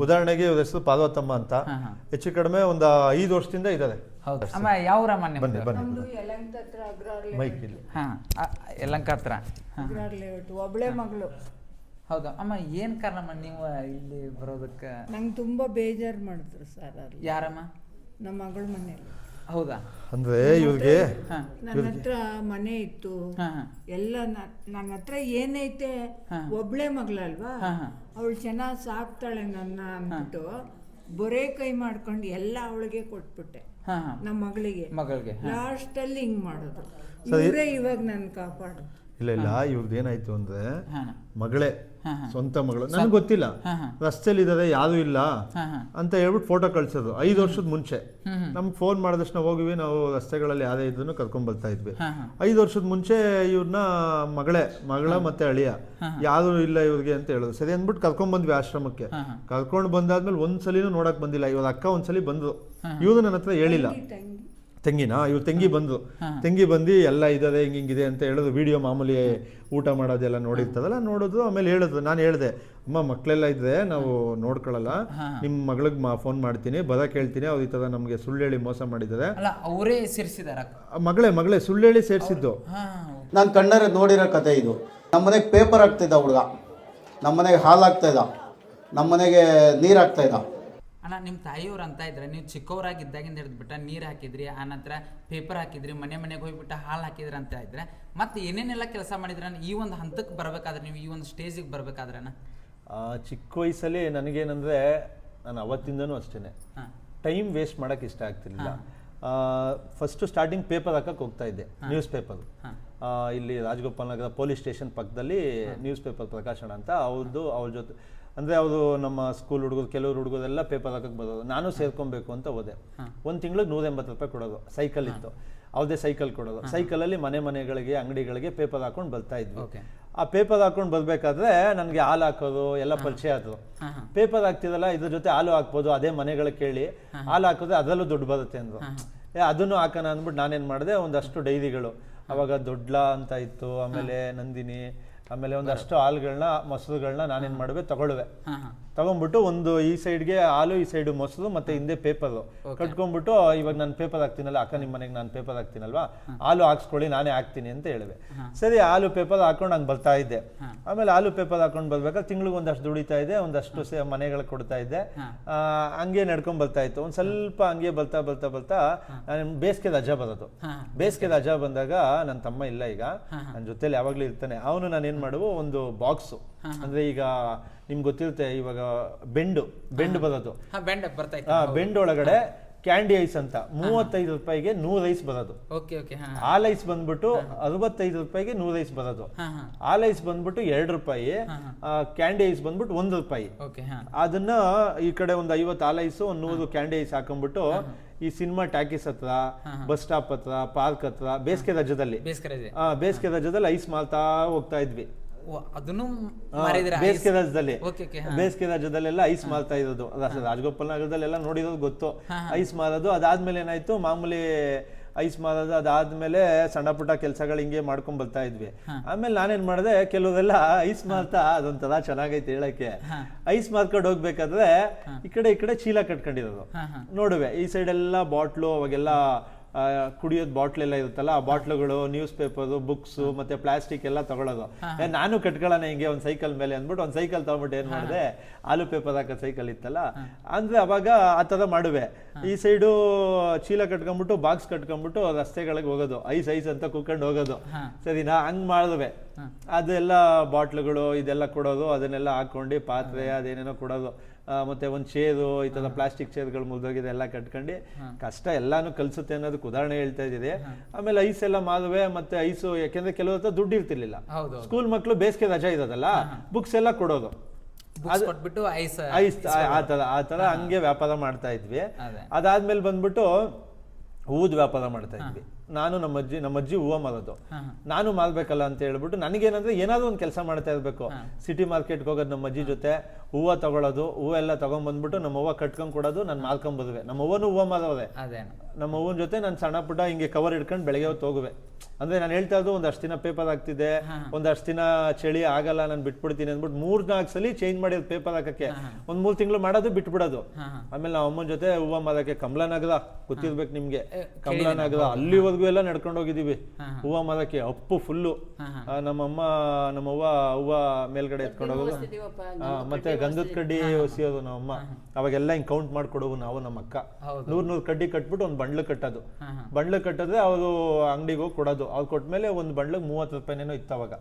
ಉದಾಹರಣೆಗೆ ಇವ್ರ ಹೆಸರು ಪಾರ್ವತಮ್ಮ ಅಂತ. ಹೆಚ್ಚು ಕಡಿಮೆ ಒಂದು ಐದು ವರ್ಷದಿಂದ ಇದ್ದಾರೆ ಹೌದು. ಅಮ್ಮ ಯಾವ ಊರಮ್ಮ ಬನ್ನಿ ನಿಮ್ದು? ಬನ್ನಿ. ನಮ್ದು ಯಲಹಂಕ ಹತ್ರ ಅಗ್ರಾರ್ ಮೈಕ್ ಇಲ್ಲಿ. ಹಾ ಆ, ಹತ್ರ. ಹಾ ಅಗ್ರಾರ್ ಲೇಔಟ್ ಒಬ್ಳೆ ಮಗಳು. ಹೌದಾ. ಅಮ್ಮ ಏನ್ ಕಾರಣಮ್ಮ ನೀವು ಇಲ್ಲಿ ಬರೋದಕ್ಕೆ? ನಂಗೆ ತುಂಬಾ ಬೇಜಾರು ಮಾಡಿದ್ರು ಸರ್ ಅಲ್ಲಿ. ಯಾರಮ್ಮ? ನಮ್ಮ ಮಗಳ ಮನೇಲಿ ಹೌದಾ? ಅಂದ್ರೆ ಇವ್ರಿಗೆ ನನ್ನ ಹತ್ರ ಮನೆ ಇತ್ತು. ಎಲ್ಲ ನನ್ನ ಹತ್ರ ಏನೈತೆ ಒಬ್ಳೆ ಮಗಳಲ್ವಾ. ಅವಳು ಚೆನ್ನಾಗಿ ಸಾಕ್ತಾಳೆ ನನ್ನ ಅಂದ್ಬಿಟ್ಟು ಬೊರೆ ಕೈ ಮಾಡ್ಕೊಂಡು ಎಲ್ಲ ಅವಳಿಗೆ ಕೊಟ್ಬಿಟ್ಟೆ. ಹಾ ಹಾ. ನಮ್ಮ ಮಗಳಿಗೆ. ಮಗಳಿಗೆ ಲಾಸ್ಟ್ ಅಲ್ಲಿ ಹಿಂಗ್ ಮಾಡೋದು. ಇವರೇ ಇವಾಗ ನನ್ನ ಕಾಪಾಡು ಇಲ್ಲ ಇಲ್ಲ ಇವ್ರದ್ದು ಏನಾಯ್ತು ಅಂದ್ರೆ ಮಗಳೇ. ಸ್ವಂತ ಮಗಳು. ನನಗೆ ಗೊತ್ತಿಲ್ಲ. ರಸ್ತೆಯಲ್ಲಿ. ರಸ್ತೆಲಿ ಇದಾರೆ ಯಾರು ಇಲ್ಲ ಅಂತ ಹೇಳ್ಬಿಟ್ಟು ಫೋಟೋ ಕಳ್ಸೋದು. ಐದು ವರ್ಷದ ಮುಂಚೆ. ನಮ್ಗೆ ಫೋನ್ ಮಾಡಿದಷ್ಟು ನಾವು ಹೋಗಿವಿ. ನಾವು ರಸ್ತೆಗಳಲ್ಲಿ ಯಾರೇ ಇದ್ರು ಕರ್ಕೊಂಡ್ ಬರ್ತಾ ಇದ್ವಿ. ಐದು ವರ್ಷದ ಮುಂಚೆ ಇವ್ರನ್ನ ಮಗಳೇ ಮಗಳ ಮತ್ತೆ ಅಳಿಯ. ಯಾರು ಇಲ್ಲ ಇವ್ರಿಗೆ ಅಂತ ಹೇಳೋದು. ಸರಿ ಅಂದ್ಬಿಟ್ಟು ಕರ್ಕೊಂಡ್ ಬಂದ್ವಿ ಆಶ್ರಮಕ್ಕೆ. ಕರ್ಕೊಂಡ್ ಬಂದಾದ್ಮೇಲೆ ಒಂದ್ಸಲಿನೂ ನೋಡಕ್ ಬಂದಿಲ್ಲ. ಇವ್ರ ಅಕ್ಕ ಒಂದ್ಸಲಿ ಬಂದ್ರು. ಇವ್ರು ನನ್ನ ಹತ್ರ ಹೇಳಿಲ್ಲ. ತೆಂಗಿನಾ? ಇವ್ರು ತೆಂಗಿ ಬಂದು ತೆಂಗಿ ಬಂದು ಎಲ್ಲ ಇದಾರೆ ಹಿಂಗೆ ಹಿಂಗಿದೆ ಅಂತ ಹೇಳೋದು ವಿಡಿಯೋ ಮಾಮೂಲಿ ಊಟ ಮಾಡೋದೆಲ್ಲ ನೋಡಿರ್ತದಲ್ಲ ನೋಡೋದು ಆಮೇಲೆ ಹೇಳೋದು. ನಾನು ಹೇಳಿದೆ ಅಮ್ಮ ಮಕ್ಕಳೆಲ್ಲ ಇದ್ರೆ ನಾವು ನೋಡ್ಕೊಳ್ಳಲ್ಲ ನಿಮ್ಮ ಮಗಳಿಗೆ ಮಾ ಫೋನ್ ಮಾಡ್ತೀನಿ ಬರಕ್ಕೆ ಹೇಳ್ತೀನಿ ಅವ್ರು ಈ ಥರ ನಮಗೆ ಸುಳ್ಳು ಹೇಳಿ ಮೋಸ ಮಾಡಿದ್ದಾರೆ. ಅಲ್ಲ ಅವರೇ ಸೇರಿಸಿದಾರ? ಮಗಳೇ ಮಗಳೇ ಸುಳ್ಳು ಹೇಳಿ ಸೇರಿಸಿದ್ದು. ನಾನು ಕಣ್ಣಾರೆ ನೋಡಿರೋ ಕತೆ ಇದು. ನಮ್ಮನೆಗೆ ಪೇಪರ್ ಹಾಕ್ತಿದ್ದ ಹುಡುಗ. ನಮ್ಮನೆಗೆ ಹಾಲು ಆಗ್ತಾಯಿದ್ದ ನಮ್ಮ ನಮ್ಮನೆಗೆ ನೀರು ಹಾಕ್ತಾ ಇದ್ದ ಅಣ್ಣ ನಿಮ್ಮ ತಾಯಿಯವ್ರು ಅಂತ ಇದ್ರೆ ನೀವು ಚಿಕ್ಕವರಾಗಿದ್ದಾಗಿಂದ ಹಿಡಿದ್ಬಿಟ್ಟ ನೀರು ಹಾಕಿದ್ರಿ ಆನಂತರ ಪೇಪರ್ ಹಾಕಿದ್ರಿ ಮನೆ ಮನೆಗೆ ಹೋಗ್ಬಿಟ್ಟು ಹಾಲು ಹಾಕಿದ್ರಿ ಅಂತ ಇದ್ರೆ ಮತ್ತೆ ಏನೇನೆಲ್ಲ ಕೆಲಸ ಮಾಡಿದ್ರ ಈ ಒಂದು ಹಂತಕ್ಕೆ ಬರಬೇಕಾದ್ರೆ ನೀವು ಈ ಒಂದು ಸ್ಟೇಜಿಗೆ ಬರಬೇಕಾದ್ರೆ ಅಣ್ಣ? ಆ, ಚಿಕ್ಕ ವಯಸ್ಸಲ್ಲಿ ನನಗೇನಂದ್ರೆ ನಾನು ಅವತ್ತಿಂದನೂ ಅಷ್ಟೇನೆ. ಹಾಂ. ಟೈಮ್ ವೇಸ್ಟ್ ಮಾಡೋಕೆ ಇಷ್ಟ ಆಗ್ತಿರ್ಲಿಲ್ಲ. ಫಸ್ಟ್ ಸ್ಟಾರ್ಟಿಂಗ್ ಪೇಪರ್ ಹಾಕಕ್ಕೆ ಹೋಗ್ತಾ ಇದ್ದೆ ನ್ಯೂಸ್ ಪೇಪರ್ ಇಲ್ಲಿ ರಾಜಗೋಪಾಲ್ ನಗರ ಪೊಲೀಸ್ ಸ್ಟೇಷನ್ ಪಕ್ಕದಲ್ಲಿ ನ್ಯೂಸ್ ಪೇಪರ್ ಪ್ರಕಾಶನ ಅಂತ ಅವ್ರದ್ದು ಅವ್ರ ಜೊತೆ ಅಂದ್ರೆ ಅವರು ನಮ್ಮ ಸ್ಕೂಲ್ ಹುಡುಗರು ಕೆಲವರು ಹುಡುಗರೆಲ್ಲ ಪೇಪರ್ ಹಾಕಕ್ಕೆ ಬರೋದು. ನಾನು ಸೇರ್ಕೊಬೇಕು ಅಂತ ಹೋದೆ. ಒಂದು ತಿಂಗಳಿಗೆ ನೂರ ಎಂಬತ್ತು ರೂಪಾಯಿ ಕೊಡೋದು ಸೈಕಲ್ ಇತ್ತು. ಅವ್ರದೇ ಸೈಕಲ್ ಕೊಡೋದು. ಸೈಕಲಲ್ಲಿ ಮನೆ ಮನೆಗಳಿಗೆ ಅಂಗಡಿಗಳಿಗೆ ಪೇಪರ್ ಹಾಕೊಂಡು ಬರ್ತಾ ಇದ್ವಿ. ಆ ಪೇಪರ್ ಹಾಕೊಂಡು ಬರ್ಬೇಕಾದ್ರೆ ನನಗೆ ಹಾಲು ಹಾಕೋದು ಎಲ್ಲ ಪರಿಚಯ ಆದ್ರು ಪೇಪರ್ ಹಾಕ್ತಿದಲ್ಲ ಇದ್ರ ಜೊತೆ ಹಾಲು ಹಾಕ್ಬೋದು ಅದೇ ಮನೆಗಳ ಕೇಳಿ. ಹಾಲು ಹಾಕಿದ್ರೆ ಅದರಲ್ಲೂ ದುಡ್ಡು ಬರುತ್ತೆ ಅಂದ್ರು. ಅದನ್ನು ಹಾಕೋಣ ಅಂದ್ಬಿಟ್ಟು ನಾನೇನ್ ಮಾಡಿದೆ ಒಂದಷ್ಟು ಡೈರಿಗಳು. ಅವಾಗ ದೊಡ್ಲ ಅಂತ ಇತ್ತು ಆಮೇಲೆ ನಂದಿನಿ ಆಮೇಲೆ ಒಂದಷ್ಟು ಹಾಲುಗಳನ್ನ ಮೊಸರುಗಳನ್ನ ನಾನೇನು ಮಾಡುವೆ? ತಗೊಳ್ಳುವೆ. ತಗೊಂಡ್ಬಿಟ್ಟು ಒಂದು ಈ ಸೈಡ್ಗೆ ಹಾಲು ಈ ಸೈಡ್ ಮೊಸರು ಮತ್ತೆ ಹಿಂದೆ ಪೇಪರು. ಕಟ್ಕೊಂಡ್ಬಿಟ್ಟು ಇವಾಗ ನಾನು ಪೇಪರ್ ಹಾಕ್ತೀನಲ್ಲ ಅಕ್ಕ ನಿಮ್ಮ ಮನೆಗೆ ನಾನು ಪೇಪರ್ ಹಾಕ್ತೀನಲ್ವಾ? ಹಾಲು ಹಾಕ್ಸ್ಕೊಳ್ಳಿ ನಾನೇ ಹಾಕ್ತೀನಿ ಅಂತ ಹೇಳುವೆ. ಸರಿ ಹಾಲು ಪೇಪರ್ ಹಾಕೊಂಡು ಹಂಗೆ ಬರ್ತಾ ಇದ್ದೆ. ಆಮೇಲೆ ಹಾಲು ಪೇಪರ್ ಹಾಕೊಂಡು ಬರ್ಬೇಕಾದ್ರೆ ತಿಂಗಳಿಗೆ ಒಂದಷ್ಟು ದುಡಿತಾ ಇದೆ ಒಂದಷ್ಟು ಸೇ ಮನೆಗಳಿಗೆ ಕೊಡ್ತಾ ಇದ್ದೆ. ಆ, ಹಂಗೆ ನಡ್ಕೊಂಡ್ ಬರ್ತಾ ಇತ್ತು. ಒಂದ್ ಸ್ವಲ್ಪ ಹಂಗೆ ಬರ್ತಾ ಬರ್ತಾ ಬರ್ತಾ ನಾನು ಬೇಸಿಗೆ ರಜಾ ಬರೋದು. ಬೇಸಿಗೆ ರಜಾ ಬಂದಾಗ ನನ್ನ ತಮ್ಮ ಇಲ್ಲ ಈಗ. ನನ್ನ ಜೊತೆಲಿ ಯಾವಾಗ್ಲೂ ಇರ್ತಾನೆ. ಅವನು ನಾನು ಏನ್ ಮಾಡುವ ಒಂದು ಬಾಕ್ಸು. ಅಂದ್ರೆ ಈಗ ನಿಮ್ಗೆ ಗೊತ್ತಿರುತ್ತೆ ಇವಾಗ ಬೆಂಡು ಬೆಂಡು ಬರೋದು. ಬೆಂಡ ಬರ್ತಾ ಆ ಬೆಂಡ್ ಒಳಗಡೆ ಕ್ಯಾಂಡಿ ಐಸ್ ಅಂತ ಮೂವತ್ತೈದು ರೂಪಾಯಿಗೆ ನೂರ್ ಐಸ್ ಬರೋದು. ಓಕೆ ಹಾಲ್ ಐಸ್ ಬಂದ್ಬಿಟ್ಟು ಅರವತ್ತೈದು ರೂಪಾಯಿಗೆ ನೂರ್ ಐಸ್ ಬರೋದು. ಹಾಲ್ ಐಸ್ ಬಂದ್ಬಿಟ್ಟು ಎರಡು ರೂಪಾಯಿ ಕ್ಯಾಂಡಿ ಐಸ್ ಬಂದ್ಬಿಟ್ಟು ಒಂದು ರೂಪಾಯಿ. ಅದನ್ನ ಈ ಕಡೆ ಒಂದು ಐವತ್ತು ಹಾಲ್ ಐಸು ಒಂದು ನೂರು ಕ್ಯಾಂಡಿ ಐಸ್ ಹಾಕೊಂಡ್ಬಿಟ್ಟು ಈ ಸಿನಿಮಾ ಟ್ಯಾಕೀಸ್ ಹತ್ರ ಬಸ್ ಸ್ಟಾಪ್ ಹತ್ರ ಪಾರ್ಕ್ ಹತ್ರ ಬೇಸಿಗೆ ರಜದಲ್ಲಿ ಆ ಬೇಸಿಗೆ ರಜದಲ್ಲಿ ಐಸ್ ಮಾಲ್ತಾ ಹೋಗ್ತಾ ಇದ್ವಿ. ಓ ಅದನ್ನು ಆ, ಮಾರಿದ್ರ ಬೇಸಿಗೆ ರಾಜ್ಯದಲ್ಲಿ ಓಕೆ ಓಕೆ ಬೇಸಿಗೆ ರಾಜ್ಯದಲ್ಲೆಲ್ಲ ಐಸ್ ಮಾರ್ತಾ ಇರೋದು. ರಾಜಗೋಪಾಲ ರಾಜಗೋಪಾಲ್ ನಗರದಲ್ಲೆಲ್ಲ ನೋಡಿರೋದು ಗೊತ್ತು. ಐಸ್ ಮಾರೋದು. ಅದಾದ್ಮೇಲೆ ಏನಾಯ್ತು? ಮಾಮೂಲಿ ಐಸ್ ಮಾರೋದು ಅದಾದ್ಮೇಲೆ ಸಣ್ಣ ಪುಟ್ಟ ಕೆಲಸಗಳು ಹಿಂಗೆ ಮಾಡ್ಕೊಂಡ್ ಬರ್ತಾ ಇದ್ವಿ. ಆಮೇಲೆ ನಾನೇನ್ ಮಾಡಿದೆ ಕೆಲವೆಲ್ಲ ಐಸ್ ಮಾರ್ತಾ ಅದೊಂಥರ ಚೆನ್ನಾಗೈತೆ ಹೇಳಕ್ಕೆ. ಐಸ್ ಮಾರ್ಕೊಂಡು ಹೋಗ್ಬೇಕಾದ್ರೆ ಈ ಕಡೆ ಈ ಕಡೆ ಚೀಲ ಕಟ್ಕೊಂಡಿರೋದು. ನೋಡುವೆ ಈ ಸೈಡ್ ಎಲ್ಲ ಬಾಟ್ಲು ಅವಾಗೆಲ್ಲ ಕುಡಿಯೋದ್ ಬಾಟ್ಲ್ ಎಲ್ಲ ಇರುತ್ತಲ್ಲ ಆ ಬಾಟ್ಲುಗಳು ನ್ಯೂಸ್ ಪೇಪರ್ ಬುಕ್ಸ್ ಮತ್ತೆ ಪ್ಲಾಸ್ಟಿಕ್ ಎಲ್ಲ ತಗೊಳ್ಳೋದು ನಾನು ಕಟ್ಕೊಳ್ಳೋಣ ಹಿಂಗೆ ಒಂದ್ ಸೈಕಲ್ ಮೇಲೆ ಅಂದ್ಬಿಟ್ಟು ಒಂದ್ ಸೈಕಲ್ ತಗೊಂಡ್ಬಿಟ್ಟು ಏನ್ ಮಾಡಿದೆ ಆಲೂ ಪೇಪರ್ ಹಾಕೋ ಸೈಕಲ್ ಇತ್ತಲ್ಲ ಅಂದ್ರೆ ಅವಾಗ ಆ ತರ ಮಾಡುವೆ. ಈ ಸೈಡು ಚೀಲ ಕಟ್ಕೊಂಡ್ಬಿಟ್ಟು ಬಾಕ್ಸ್ ಕಟ್ಕೊಂಡ್ಬಿಟ್ಟು ರಸ್ತೆಗಳಿಗೆ ಹೋಗೋದು ಐಸ್ ಐಸ್ ಅಂತ ಕುಕ್ಕೊಂಡು ಹೋಗೋದು. ಸರಿನಾ ಹಂಗ್ ಮಾಡಿದ್ವಿ. ಅದೆಲ್ಲ ಬಾಟ್ಲುಗಳು ಇದೆಲ್ಲ ಕೊಡೋದು ಅದನ್ನೆಲ್ಲ ಹಾಕೊಂಡು ಪಾತ್ರೆ ಅದೇನೇನೋ ಕೊಡೋದು. ಮತ್ತೆ ಒಂದು ಚೇರು ಈ ಥರ ಪ್ಲಾಸ್ಟಿಕ್ ಚೇರ್ಗಳು ಮುರಿದೋಗಿದೆ ಎಲ್ಲ ಕಟ್ಕೊಂಡು ಕಷ್ಟ ಎಲ್ಲಾನು ಕಲ್ಸುತ್ತೆ ಅನ್ನೋದಕ್ಕೆ ಉದಾಹರಣೆ ಹೇಳ್ತಾ ಇದ್ದೀರಿ. ಆಮೇಲೆ ಐಸ್ ಎಲ್ಲ ಮಾರುವೆ ಮತ್ತೆ ಐಸು ಯಾಕೆಂದ್ರೆ ಕೆಲವ್ರ ಹತ್ರ ದುಡ್ಡು ಇರ್ತಿರ್ಲಿಲ್ಲ. ಸ್ಕೂಲ್ ಮಕ್ಕಳು ಬೇಸಿಗೆ ರಜಾ ಇರೋದಲ್ಲ ಬುಕ್ಸ್ ಎಲ್ಲ ಕೊಡೋದು. ಐಸ್ ಐಸ್ ಆ ತರ ಆ ತರ ಹಂಗೆ ವ್ಯಾಪಾರ ಮಾಡ್ತಾ ಇದ್ವಿ. ಅದೇ. ಅದಾದ್ಮೇಲೆ ಬಂದ್ಬಿಟ್ಟು ಹೂದ್ ವ್ಯಾಪಾರ ಮಾಡ್ತಾ ಇದ್ವಿ. ನಾನು ನಮ್ಮ ಅಜ್ಜಿ ನಮ್ಮ ಅಜ್ಜಿ ಹೂವ ಮಾರೋದು. ನಾನು ಮಾರ್ಬೇಕಲ್ಲ ಅಂತ ಹೇಳ್ಬಿಟ್ಟು ನನಗೇನಂದ್ರೆ ಏನಾದ್ರು ಒಂದು ಕೆಲಸ ಮಾಡ್ತಾ ಇರ್ಬೇಕು. ಸಿಟಿ ಮಾರ್ಕೆಟ್ಗೆ ಹೋಗೋದು ನಮ್ಮ ಅಜ್ಜಿ ಜೊತೆ ಹೂವು ತಗೊಳ್ಳೋದು ಹೂವೆಲ್ಲ ತಗೊಂಡ್ಬಂದ್ಬಿಟ್ಟು ನಮ್ಮ ಹೂವ ಕಟ್ಕೊಂಡ್ ಕೊಡೋದು ನಾನು ಮಾಲ್ಕೊಂಡ್ ಬದುವೆ ನಮ್ಮ ಹೂವನು ಹೂವು ಅದೇನು. ನಮ್ಮ ಅವ್ವನ ಜೊತೆ ನಾನು ಸಣ್ಣ ಪುಟ್ಟ ಹಿಂಗೆ ಕವರ್ ಇಟ್ಕೊಂಡು ಬೆಳಗ್ಗೆ ಹೊತ್ತು ಹೋಗುವೆ. ಅಂದ್ರೆ ನಾನು ಹೇಳ್ತಾ ಇದ್ದು ಒಂದಷ್ಟು ದಿನ ಪೇಪರ್ ಆಗ್ತಿದೆ ಒಂದಷ್ಟು ದಿನ ಚಳಿ ಆಗಲ್ಲ ನಾನು ಬಿಟ್ಬಿಡ್ತೀನಿ ಅಂದ್ಬಿಟ್ಟು ಮೂರ್ ನಾಲ್ಕು ಸಲ ಚೇಂಜ್ ಮಾಡಿದ್ ಪೇಪರ್ ಹಾಕಕ್ಕೆ. ಒಂದ್ ಮೂರ್ ತಿಂಗಳು ಮಾಡೋದು ಬಿಟ್ಬಿಡೋದು. ಆಮೇಲೆ ನಾವ್ ಅಮ್ಮನ ಜೊತೆ ಹೂವು ಮಾದಕ್ಕೆ ಕಮಲನಗರ ಗೊತ್ತಿರ್ಬೇಕು ನಿಮ್ಗೆ. ಕಮಲನಗರ ಅಲ್ಲಿವರೆಗೂ ಎಲ್ಲ ನಡ್ಕೊಂಡು ಹೋಗಿದೀವಿ. ಹೂವು ಮಾದಕ್ಕೆ ಅಪ್ಪು ಫುಲ್ಲು ನಮ್ಮಮ್ಮ ನಮ್ಮವ್ವ ಹೂವ ಮೇಲ್ಗಡೆ ಎತ್ಕೊಂಡು ಹೋಗೋದು. ಮತ್ತೆ ಗಂಧದ ಕಡ್ಡಿ ಒಸಿಯೋದು ನಮ್ಮಮ್ಮ. ಅವಾಗೆಲ್ಲ ಹಿಂಗ್ ಕೌಂಟ್ ಮಾಡ್ಕೊಡೋವು ನಾವು ನಮ್ಮ ಅಕ್ಕ. ನೂರ್ ನೂರ್ ಕಡ್ಡಿ ಕಟ್ಬಿಟ್ಟು ಒಂದ್ ಬಂಡ್ಲು ಕಟ್ಟೋದು. ಬಂಡ್ಲು ಕಟ್ಟದ್ರೆ ಅವರು ಅಂಗಡಿಗೆ ಹೋಗಿ ಕೊಡೋದು. ಅವ್ರು ಕೊಟ್ಮೇಲೆ ಒಂದ್ ಬಂಡ್ಲ ಮೂವತ್ತು ರೂಪಾಯಿನೇನೋ ಇತ್ತು ಅವಾಗ.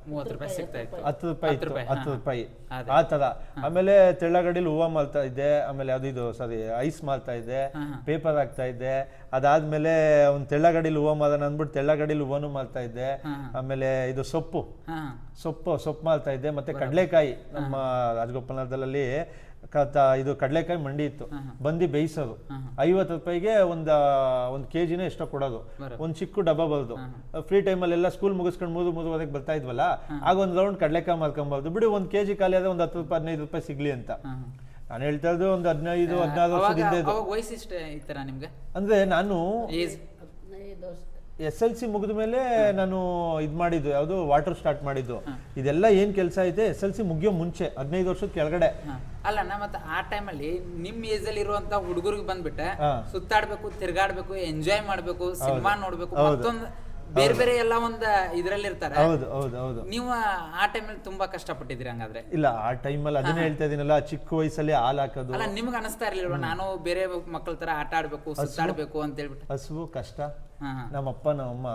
ಹತ್ತು ರೂಪಾಯಿ ಇತ್ತು. ರೂಪಾಯಿ, ಹತ್ತು ರೂಪಾಯಿ. ಆ ತರ ಆಮೇಲೆ ತೆಳ್ಳಗಡಿಲಿ ಹೂವ ಮಾಲ್ತಾ ಇದ್ದೆ ಆಮೇಲೆ ಅದು ಇದು ಸಾರಿ ಐಸ್ ಮಾಲ್ತಾ ಇದ್ದೆ ಪೇಪರ್ ಹಾಕ್ತಾ ಇದ್ದೆ ಅದಾದ್ಮೇಲೆ ಒಂದ್ ತೆಳ್ಳಗಡಿಲಿ ಹೂವ ಮಾರೋಣ ಅಂದ್ಬಿಟ್ಟು ತೆಳ್ಳಗಡಿಲಿ ಹೂವನು ಮಾಲ್ತಾ ಇದ್ದೆ ಆಮೇಲೆ ಇದು ಸೊಪ್ಪು. ಸೊಪ್ಪು ಸೊಪ್ಪು ಮಾಲ್ತಾ ಇದ್ದೆ. ಮತ್ತೆ ಕಡಲೆಕಾಯಿ. ನಮ್ಮ ರಾಜಗೋಪಾಲದಲ್ಲಿ ಇದು ಕಡಲೆಕಾಯಿ ಮಂಡಿ ಇತ್ತು. ಬಂದು ಬೇಯಿಸೋದು. ಐವತ್ತು ರೂಪಾಯಿಗೆ ಒಂದ್ ಒಂದ್ ಕೆಜಿನ ಎಷ್ಟೋ ಕೊಡೋದು. ಒಂದ್ ಚಿಕ್ಕ ಡಬ್ಬ ಬರೋದು ಫ್ರೀ ಟೈಮಲ್ಲೆಲ್ಲ ಸ್ಕೂಲ್ ಮುಗಿಸ್ಕೊಂಡು ಮೂರು ಮೂರುವರೆಗೆ ಬರ್ತಾ ಇದ್ವಲ್ಲ? ಆಗ ಒಂದ್ ರೌಂಡ್ ಕಡಲೆಕಾಯಿ ಮಾರ್ಕೊಂಬಾರ್ದು ಬಿಡಿ ಒಂದ್ ಕೆಜಿ ಖಾಲಿ ಆದ್ರೆ ಒಂದ್ ಹತ್ತು ರೂಪಾಯಿ ಹದಿನೈದು ರೂಪಾಯಿ ಸಿಗ್ಲಿ ಅಂತ. ನಾನು ಹೇಳ್ತಾ ಇದ್ದು ಒಂದು ಹದಿನೈದು ಹದಿನಾರು ವರ್ಷ ವರ್ಷದಿಂದ ಅಂದ್ರೆ ನಾನು ಎಸ್ ಎಲ್ ಸಿ ಮುಗಿದ ಮೇಲೆ ನಾನು ಇದು ಮಾಡಿದ್ದು ಯಾವುದು ವಾಟರ್ ಸ್ಟಾರ್ಟ್ ಮಾಡಿದ್ದು. ಇದೆಲ್ಲ ಏನ್ ಕೆಲಸ ಐತೆ ಎಸ್ ಎಲ್ ಸಿ ಮುಗಿಯೋ ಮುಂಚೆ ಹದಿನೈದು ವರ್ಷದ ಕೆಳಗಡೆ. ಅಲ್ಲ ನಾ ಮತ್ತೆ ಆ ಟೈಮಲ್ಲಿ ನಿಮ್ ಏಜ್ ಅಲ್ಲಿ ಇರುವಂತ ಹುಡುಗರಿಗೆ ಬಂದ್ಬಿಟ್ಟೆ. ಸುತ್ತಾಡ್ಬೇಕು ತಿರ್ಗಾಡ್ಬೇಕು ಎಂಜಾಯ್ ಮಾಡ್ಬೇಕು ಸಿನಿಮಾ ನೋಡ್ಬೇಕು. ಮತ್ತೊಂದು ಬೇರೆ ಬೇರೆ ಎಲ್ಲ ಒಂದ್ ಇದ್ರಲ್ಲಿ ಇರ್ತಾರೆ. ಹೌದು ಹೌದು ಹೌದು. ನೀವು ಆ ಟೈಮಲ್ಲಿ ತುಂಬಾ ಕಷ್ಟಪಟ್ಟಿದ್ದೀರಿ ಹಂಗಾದ್ರೆ? ಇಲ್ಲ ಆ ಟೈಮಲ್ಲಿ ಅದನ್ನ ಹೇಳ್ತಾ ಇದೀನಲ್ಲ ಚಿಕ್ಕ ವಯಸ್ಸಲ್ಲಿ ಹಾಲ್ ಹಾಕೋದು. ಅಲ್ಲ ನಿಮ್ಗೆ ಅನಿಸ್ತಾ ಇರ್ಲಿಲ್ವ? ನಾನು ಬೇರೆ ಮಕ್ಕಳ ತರ ಆಟ ಆಡ್ಬೇಕು ಸುತ್ತಾಡ್ಬೇಕು ಅಂತ ಹೇಳ್ಬಿಟ್ಟು. ಹಸುವು ಕಷ್ಟ. ನಮ್ಮಪ್ಪ ಅಪ್ಪ ನಮ್ಮಅಮ್ಮ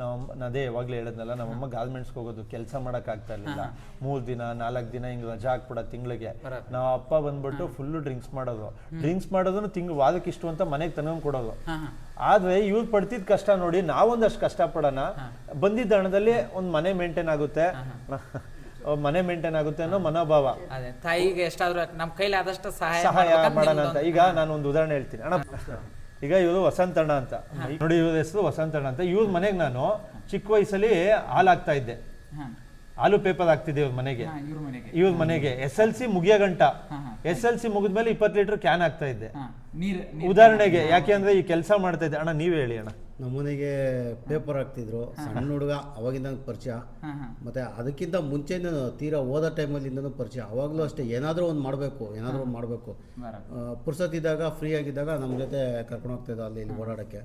ನಮ್ಮ ಅದೇ ಯಾವಾಗ್ಲೇ ಹೇಳಿದ್ನಲ್ಲ ನಮ್ಮಮ್ಮ ಗಾರ್ಮೆಂಟ್ಸ್ಗೆ ಹೋಗೋದು ಕೆಲಸ ಮಾಡಕ್ ಆಗ್ತಾ ಇರ್ಲಿಲ್ಲ. ಮೂರ್ ದಿನ ನಾಲ್ಕು ದಿನ ಹಿಂಗ್ ರಜಾ ಹಾಕ್ಬಿಡ ತಿಂಗಳಿಗೆ. ನಾವ್ ಅಪ್ಪ ಬಂದ್ಬಿಟ್ಟು ಫುಲ್ ಡ್ರಿಂಕ್ಸ್ ಮಾಡೋದು. ಡ್ರಿಂಕ್ಸ್ ಮಾಡೋದನ್ನು ತಿಂಗ್ ವಾದಕ್ಕೆ ಇಷ್ಟು ಅಂತ ಮನೆಗೆ ತಗೊಂಡ್ ಕೊಡೋದು. ಆದ್ರೆ ಇವ್ರು ಪಡ್ತಿದ್ ಕಷ್ಟ ನೋಡಿ ನಾವೊಂದಷ್ಟು ಕಷ್ಟ ಪಡೋಣ ಬಂದಿದ್ದ ಹಣದಲ್ಲಿ ಒಂದ್ ಮನೆ ಮೇಂಟೈನ್ ಆಗುತ್ತೆ. ಮನೆ ಮೇಂಟೈನ್ ಆಗುತ್ತೆ ಅನ್ನೋ ಮನೋಭಾವ. ತಾಯಿಗೆ ಎಷ್ಟಾದ್ರೂ ನಮ್ಮ ಕೈಲಿ ಆದಷ್ಟು ಸಹಾಯ ಸಹಾಯ ಮಾಡೋಣ ಅಂತ. ಈಗ ನಾನು ಒಂದು ಉದಾಹರಣೆ ಹೇಳ್ತೀನಿ. ಅಣ್ಣ ಈಗ ಇವರು ವಸಂತಣ್ಣ ಅಂತ. ನೋಡಿ ಇವ್ರ ಹೆಸರು ವಸಂತಣ್ಣ ಅಂತ. ಇವ್ರ ಮನೆಗೆ ನಾನು ಚಿಕ್ಕ ವಯಸ್ಸಲ್ಲಿ ಹಾಲು ಹಾಕ್ತಾ ಇದ್ದೆ. ಹಾಲು ಪೇಪರ್ ಆಗ್ತಿದೆ ಇವ್ರ ಮನೆಗೆ. ಇವ್ರ ಮನೆಗೆ. ಇವ್ರ ಮನೆಗೆ. ಎಸ್ ಎಲ್ ಸಿ ಮುಗಿಯೋ ಗಂಟ. ಎಸ್ ಎಲ್ ಸಿ ಮುಗಿದ್ಮೇಲೆ ಇಪ್ಪತ್ತು ಲೀಟರ್ ಕ್ಯಾನ್ ಆಗ್ತಾ ಇದ್ದೆ. ಹಾ ನೀರ್ ಉದಾಹರಣೆಗೆ ಯಾಕೆ ಅಂದ್ರೆ ಈ ಕೆಲಸ ಮಾಡ್ತಾ ಇದ್ದೆ. ಅಣ್ಣ ನೀವೇ ಹೇಳಿ ಅಣ್ಣ. ನಮ್ಮನೆಗೆ ಪೇಪರ್ ಹಾಕ್ತಿದ್ರು. ಸಣ್ಣ ಹುಡುಗ ಅವಾಗಿಂದ ಪರಿಚಯ. ಹಾ ಅದಕ್ಕಿಂತ ಮುಂಚೆನೂ ತೀರಾ ಓದೋ ಟೈಮಲ್ಲಿಂದನೂ ಪರಿಚಯ. ಅವಾಗಲೂ ಅಷ್ಟೇ ಏನಾದರೂ ಒಂದು ಮಾಡಬೇಕು ಏನಾದರೂ ಒಂದು ಮಾಡಬೇಕು. ಪುರ್ಸತ್ತಿದ್ದಾಗ ಫ್ರೀ ಆಗಿದ್ದಾಗ ನಮ್ಮ ಜೊತೆ ಕರ್ಕೊಂಡು ಹೋಗ್ತಿದ್ರು ಅಲ್ಲಿ ಇಲ್ಲಿ ಓಡಾಡೋಕ್ಕೆ.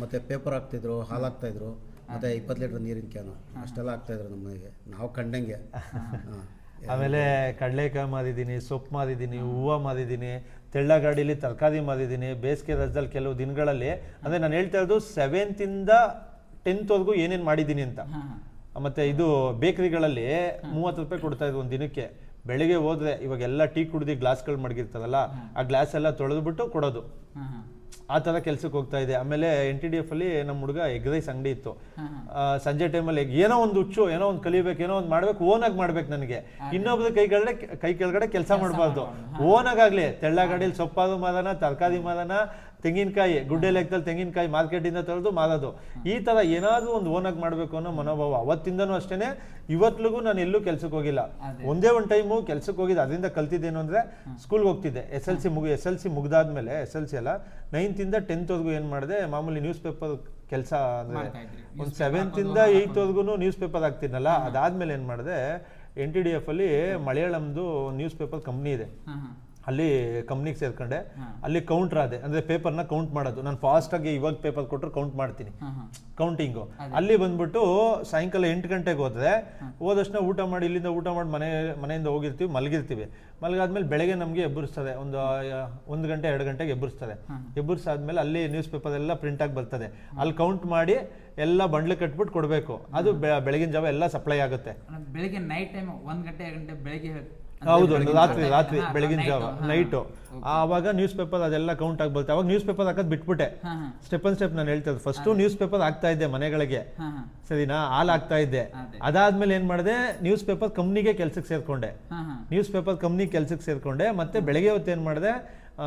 ಮತ್ತೆ ಮತ್ತು ಪೇಪರ್ ಹಾಕ್ತಿದ್ರು ಹಾಲು ಹಾಕ್ತಾಯಿದ್ರು ಮತ್ತು ಇಪ್ಪತ್ತು ಲೀಟ್ರ್ ನೀರಿನ ಕ್ಯಾನು. ಅಷ್ಟೆಲ್ಲ ಆಗ್ತಾಯಿದ್ರು ನಮ್ಮ ಮನೆಗೆ. ನಾವು ಕಂಡಂಗೆ. ಆಮೇಲೆ ಕಡಲೆಕಾಯಿ ಮಾದಿದ್ದೀನಿ ಸೊಪ್ಪು ಮಾದಿದ್ದೀನಿ ಹೂವು ಮಾದಿದ್ದೀನಿ ತೆಳ್ಳಗಾಡಿಲಿ ತರಕಾರಿ ಮಾದಿದ್ದೀನಿ ಬೇಸಿಗೆ ರಜದಲ್ಲಿ ಕೆಲವು ದಿನಗಳಲ್ಲಿ. ಅಂದರೆ ನಾನು ಹೇಳ್ತಾ ಇರೋದು ಸೆವೆಂತಿಂದ ಟೆಂತ್ವರೆಗೂ ಏನೇನು ಮಾಡಿದ್ದೀನಿ ಅಂತ. ಮತ್ತೆ ಇದು ಬೇಕರಿಗಳಲ್ಲಿ ಮೂವತ್ತು ರೂಪಾಯಿ ಕೊಡ್ತಾ ಇದ್ರು ಒಂದು ದಿನಕ್ಕೆ. ಬೆಳಿಗ್ಗೆ ಹೋದ್ರೆ ಇವಾಗೆಲ್ಲ ಟೀ ಕುಡ್ದು ಗ್ಲಾಸ್ಗಳು ಮಡಗಿರ್ತದಲ್ಲ ಆ ಗ್ಲಾಸ್ ಎಲ್ಲ ತೊಳೆದ್ಬಿಟ್ಟು ಕೊಡೋದು. ಆ ಥರ ಕೆಲ್ಸಕ್ಕೆ ಹೋಗ್ತಾ ಇದೆ. ಆಮೇಲೆ ಎನ್ ಟಿ ಡಿ ಎಫ್ ಅಲ್ಲಿ ನಮ್ಮ ಹುಡುಗ ಎಗ್ ರೈಸ್ ಅಂಗಡಿ ಇತ್ತು. ಸಂಜೆ ಟೈಮಲ್ಲಿ ಏನೋ ಒಂದು ಹುಚ್ಚು ಏನೋ ಒಂದು ಕಲಿಬೇಕು ಏನೋ ಒಂದು ಮಾಡ್ಬೇಕು ಓನಾಗಿ ಮಾಡ್ಬೇಕು ನನಗೆ. ಇನ್ನೊಬ್ರ ಕೈ ಕೆಳಗಡೆ ಕೈ ಕೆಳಗಡೆ ಕೆಲಸ ಮಾಡಬಾರ್ದು. ಓನ್ ಆಗಲಿ ಗಾಡಿಯಲ್ಲಿ ಸೊಪ್ಪಾದ ಮಾದನ ತರಕಾರಿ ಮಾದನ ತೆಂಗಿನಕಾಯಿ ಗುಡ್ಡೆ ಲೆಕ್ಕದಲ್ಲಿ ತೆಂಗಿನಕಾಯಿ ಮಾರ್ಕೆಟಿಂದ ತರೋದು ಮಾರೋದು. ಈ ತರ ಏನಾದ್ರೂ ಒಂದು ಓನಾಗಿ ಮಾಡಬೇಕು ಅನ್ನೋ ಮನೋಭಾವ ಅವತ್ತಿಂದನೂ ಅಷ್ಟೇನೆ ಇವತ್ತಿಗೂ ನಾನು ಎಲ್ಲೂ ಕೆಲ್ಸಕ್ಕೆ ಹೋಗಿಲ್ಲ. ಒಂದೇ ಒಂದು ಟೈಮು ಕೆಲ್ಸಕ್ಕೆ ಹೋಗಿದ್ದೆ ಅದರಿಂದ ಕಲ್ತಿದ್ದೇನು ಅಂದ್ರೆ ಸ್ಕೂಲ್ಗೆ ಹೋಗ್ತಿದ್ದೆ. ಎಸ್ ಎಲ್ ಸಿ ಮುಗಿ ಎಸ್ ಎಲ್ ಸಿ ಮುಗ್ದಾದ್ಮೇಲೆ ಎಸ್ ಎಲ್ ಸಿ ಎಲ್ಲ ನೈನ್ತಿಂದ ಟೆಂತ್ವರೆಗೂ ಏನು ಮಾಡಿದೆ ಮಾಮೂಲಿ ನ್ಯೂಸ್ ಪೇಪರ್ ಕೆಲಸ ಅಂದ್ರೆ. ಒಂದು ಸೆವೆಂತಿಂದ ಏಯ್ತ್ವರೆಗೂ ನ್ಯೂಸ್ ಪೇಪರ್ ಆಗ್ತಿದ್ನಲ್ಲ ಅದಾದ್ಮೇಲೆ ಏನು ಮಾಡಿದೆ ಎನ್ ಟಿ ಡಿ ಎಫ್ ಅಲ್ಲಿ ಮಲಯಾಳಂದು ನ್ಯೂಸ್ ಪೇಪರ್ ಕಂಪ್ನಿ ಇದೆ ಅಲ್ಲಿ ಕಂಪ್ನಿಗೆ ಸೇರ್ಕೊಂಡೆ. ಅಲ್ಲಿ ಕೌಂಟರ್ ಆದೆ. ಅಂದ್ರೆ ಪೇಪರ್ನ ಕೌಂಟ್ ಮಾಡೋದು. ನಾನು ಫಾಸ್ಟ್ ಆಗಿ ಇವಾಗ ಪೇಪರ್ ಕೊಟ್ಟರು ಕೌಂಟ್ ಮಾಡ್ತೀನಿ. ಕೌಂಟಿಂಗು ಅಲ್ಲಿ ಬಂದ್ಬಿಟ್ಟು ಸಾಯಂಕಾಲ ಎಂಟು ಗಂಟೆಗೆ ಹೋದ್ರೆ ಹೋದಷ್ಟು ಊಟ ಮಾಡಿ ಇಲ್ಲಿಂದ ಊಟ ಮಾಡಿ ಮನೆ ಮನೆಯಿಂದ ಹೋಗಿರ್ತೀವಿ ಮಲಗಿರ್ತೀವಿ. ಮಲಗಾದ್ಮೇಲೆ ಬೆಳಗ್ಗೆ ನಮಗೆ ಎಬ್ಬರಿಸ್ತದೆ. ಒಂದು ಒಂದು ಗಂಟೆ ಎರಡು ಗಂಟೆಗೆ ಎಬ್ಬರಿಸ್ತದೆ. ಎಬ್ಬರಿಸಾದ್ಮೇಲೆ ಅಲ್ಲಿ ನ್ಯೂಸ್ ಪೇಪರ್ ಎಲ್ಲ ಪ್ರಿಂಟ್ ಆಗಿ ಬರ್ತದೆ. ಅಲ್ಲಿ ಕೌಂಟ್ ಮಾಡಿ ಎಲ್ಲ ಬಂಡ್ಲೆ ಕಟ್ಬಿಟ್ಟು ಕೊಡಬೇಕು. ಅದು ಬೆಳಗಿನ ಜಾವ ಎಲ್ಲ ಸಪ್ಲೈ ಆಗುತ್ತೆ. ಬೆಳಗ್ಗೆ ನೈಟ್ ಟೈಮ್ ಒಂದು ಗಂಟೆ ಗಂಟೆ ಬೆಳಿಗ್ಗೆ ಹೌದು ರಾತ್ರಿ. ರಾತ್ರಿ ಬೆಳಗಿನ ಜಾವ ನೈಟು ಆವಾಗ ನ್ಯೂಸ್ ಪೇಪರ್ ಅದೆಲ್ಲ ಕೌಂಟ್ ಆಗಿ ಬರುತ್ತೆ ಅವಾಗ ನ್ಯೂಸ್ ಪೇಪರ್ ಹಾಕೋದು ಬಿಟ್ಬಿಟ್ಟೆ. ಸ್ಟೆಪ್ ಅನ್ ಸ್ಟೆಪ್ ನಾನು ಹೇಳ್ತಾ ಫಸ್ಟು ನ್ಯೂಸ್ ಪೇಪರ್ ಆಗ್ತಾ ಇದ್ದೆ ಮನೆಗಳಿಗೆ. ಸರಿನಾ? ಹಾಲು ಆಗ್ತಾ ಇದ್ದೆ ಅದಾದ್ಮೇಲೆ ಏನ್ ಮಾಡಿದೆ? ನ್ಯೂಸ್ ಪೇಪರ್ ಕಂಪ್ನಿಗೆ ಕೆಲ್ಸಕ್ಕೆ ಸೇರ್ಕೊಂಡೆ. ನ್ಯೂಸ್ ಪೇಪರ್ ಕಂಪ್ನಿ ಕೆಲ್ಸಕ್ಕೆ ಸೇರ್ಕೊಂಡೆ. ಮತ್ತೆ ಬೆಳಗ್ಗೆ ಹೊತ್ತು ಏನ್ ಮಾಡಿದೆ?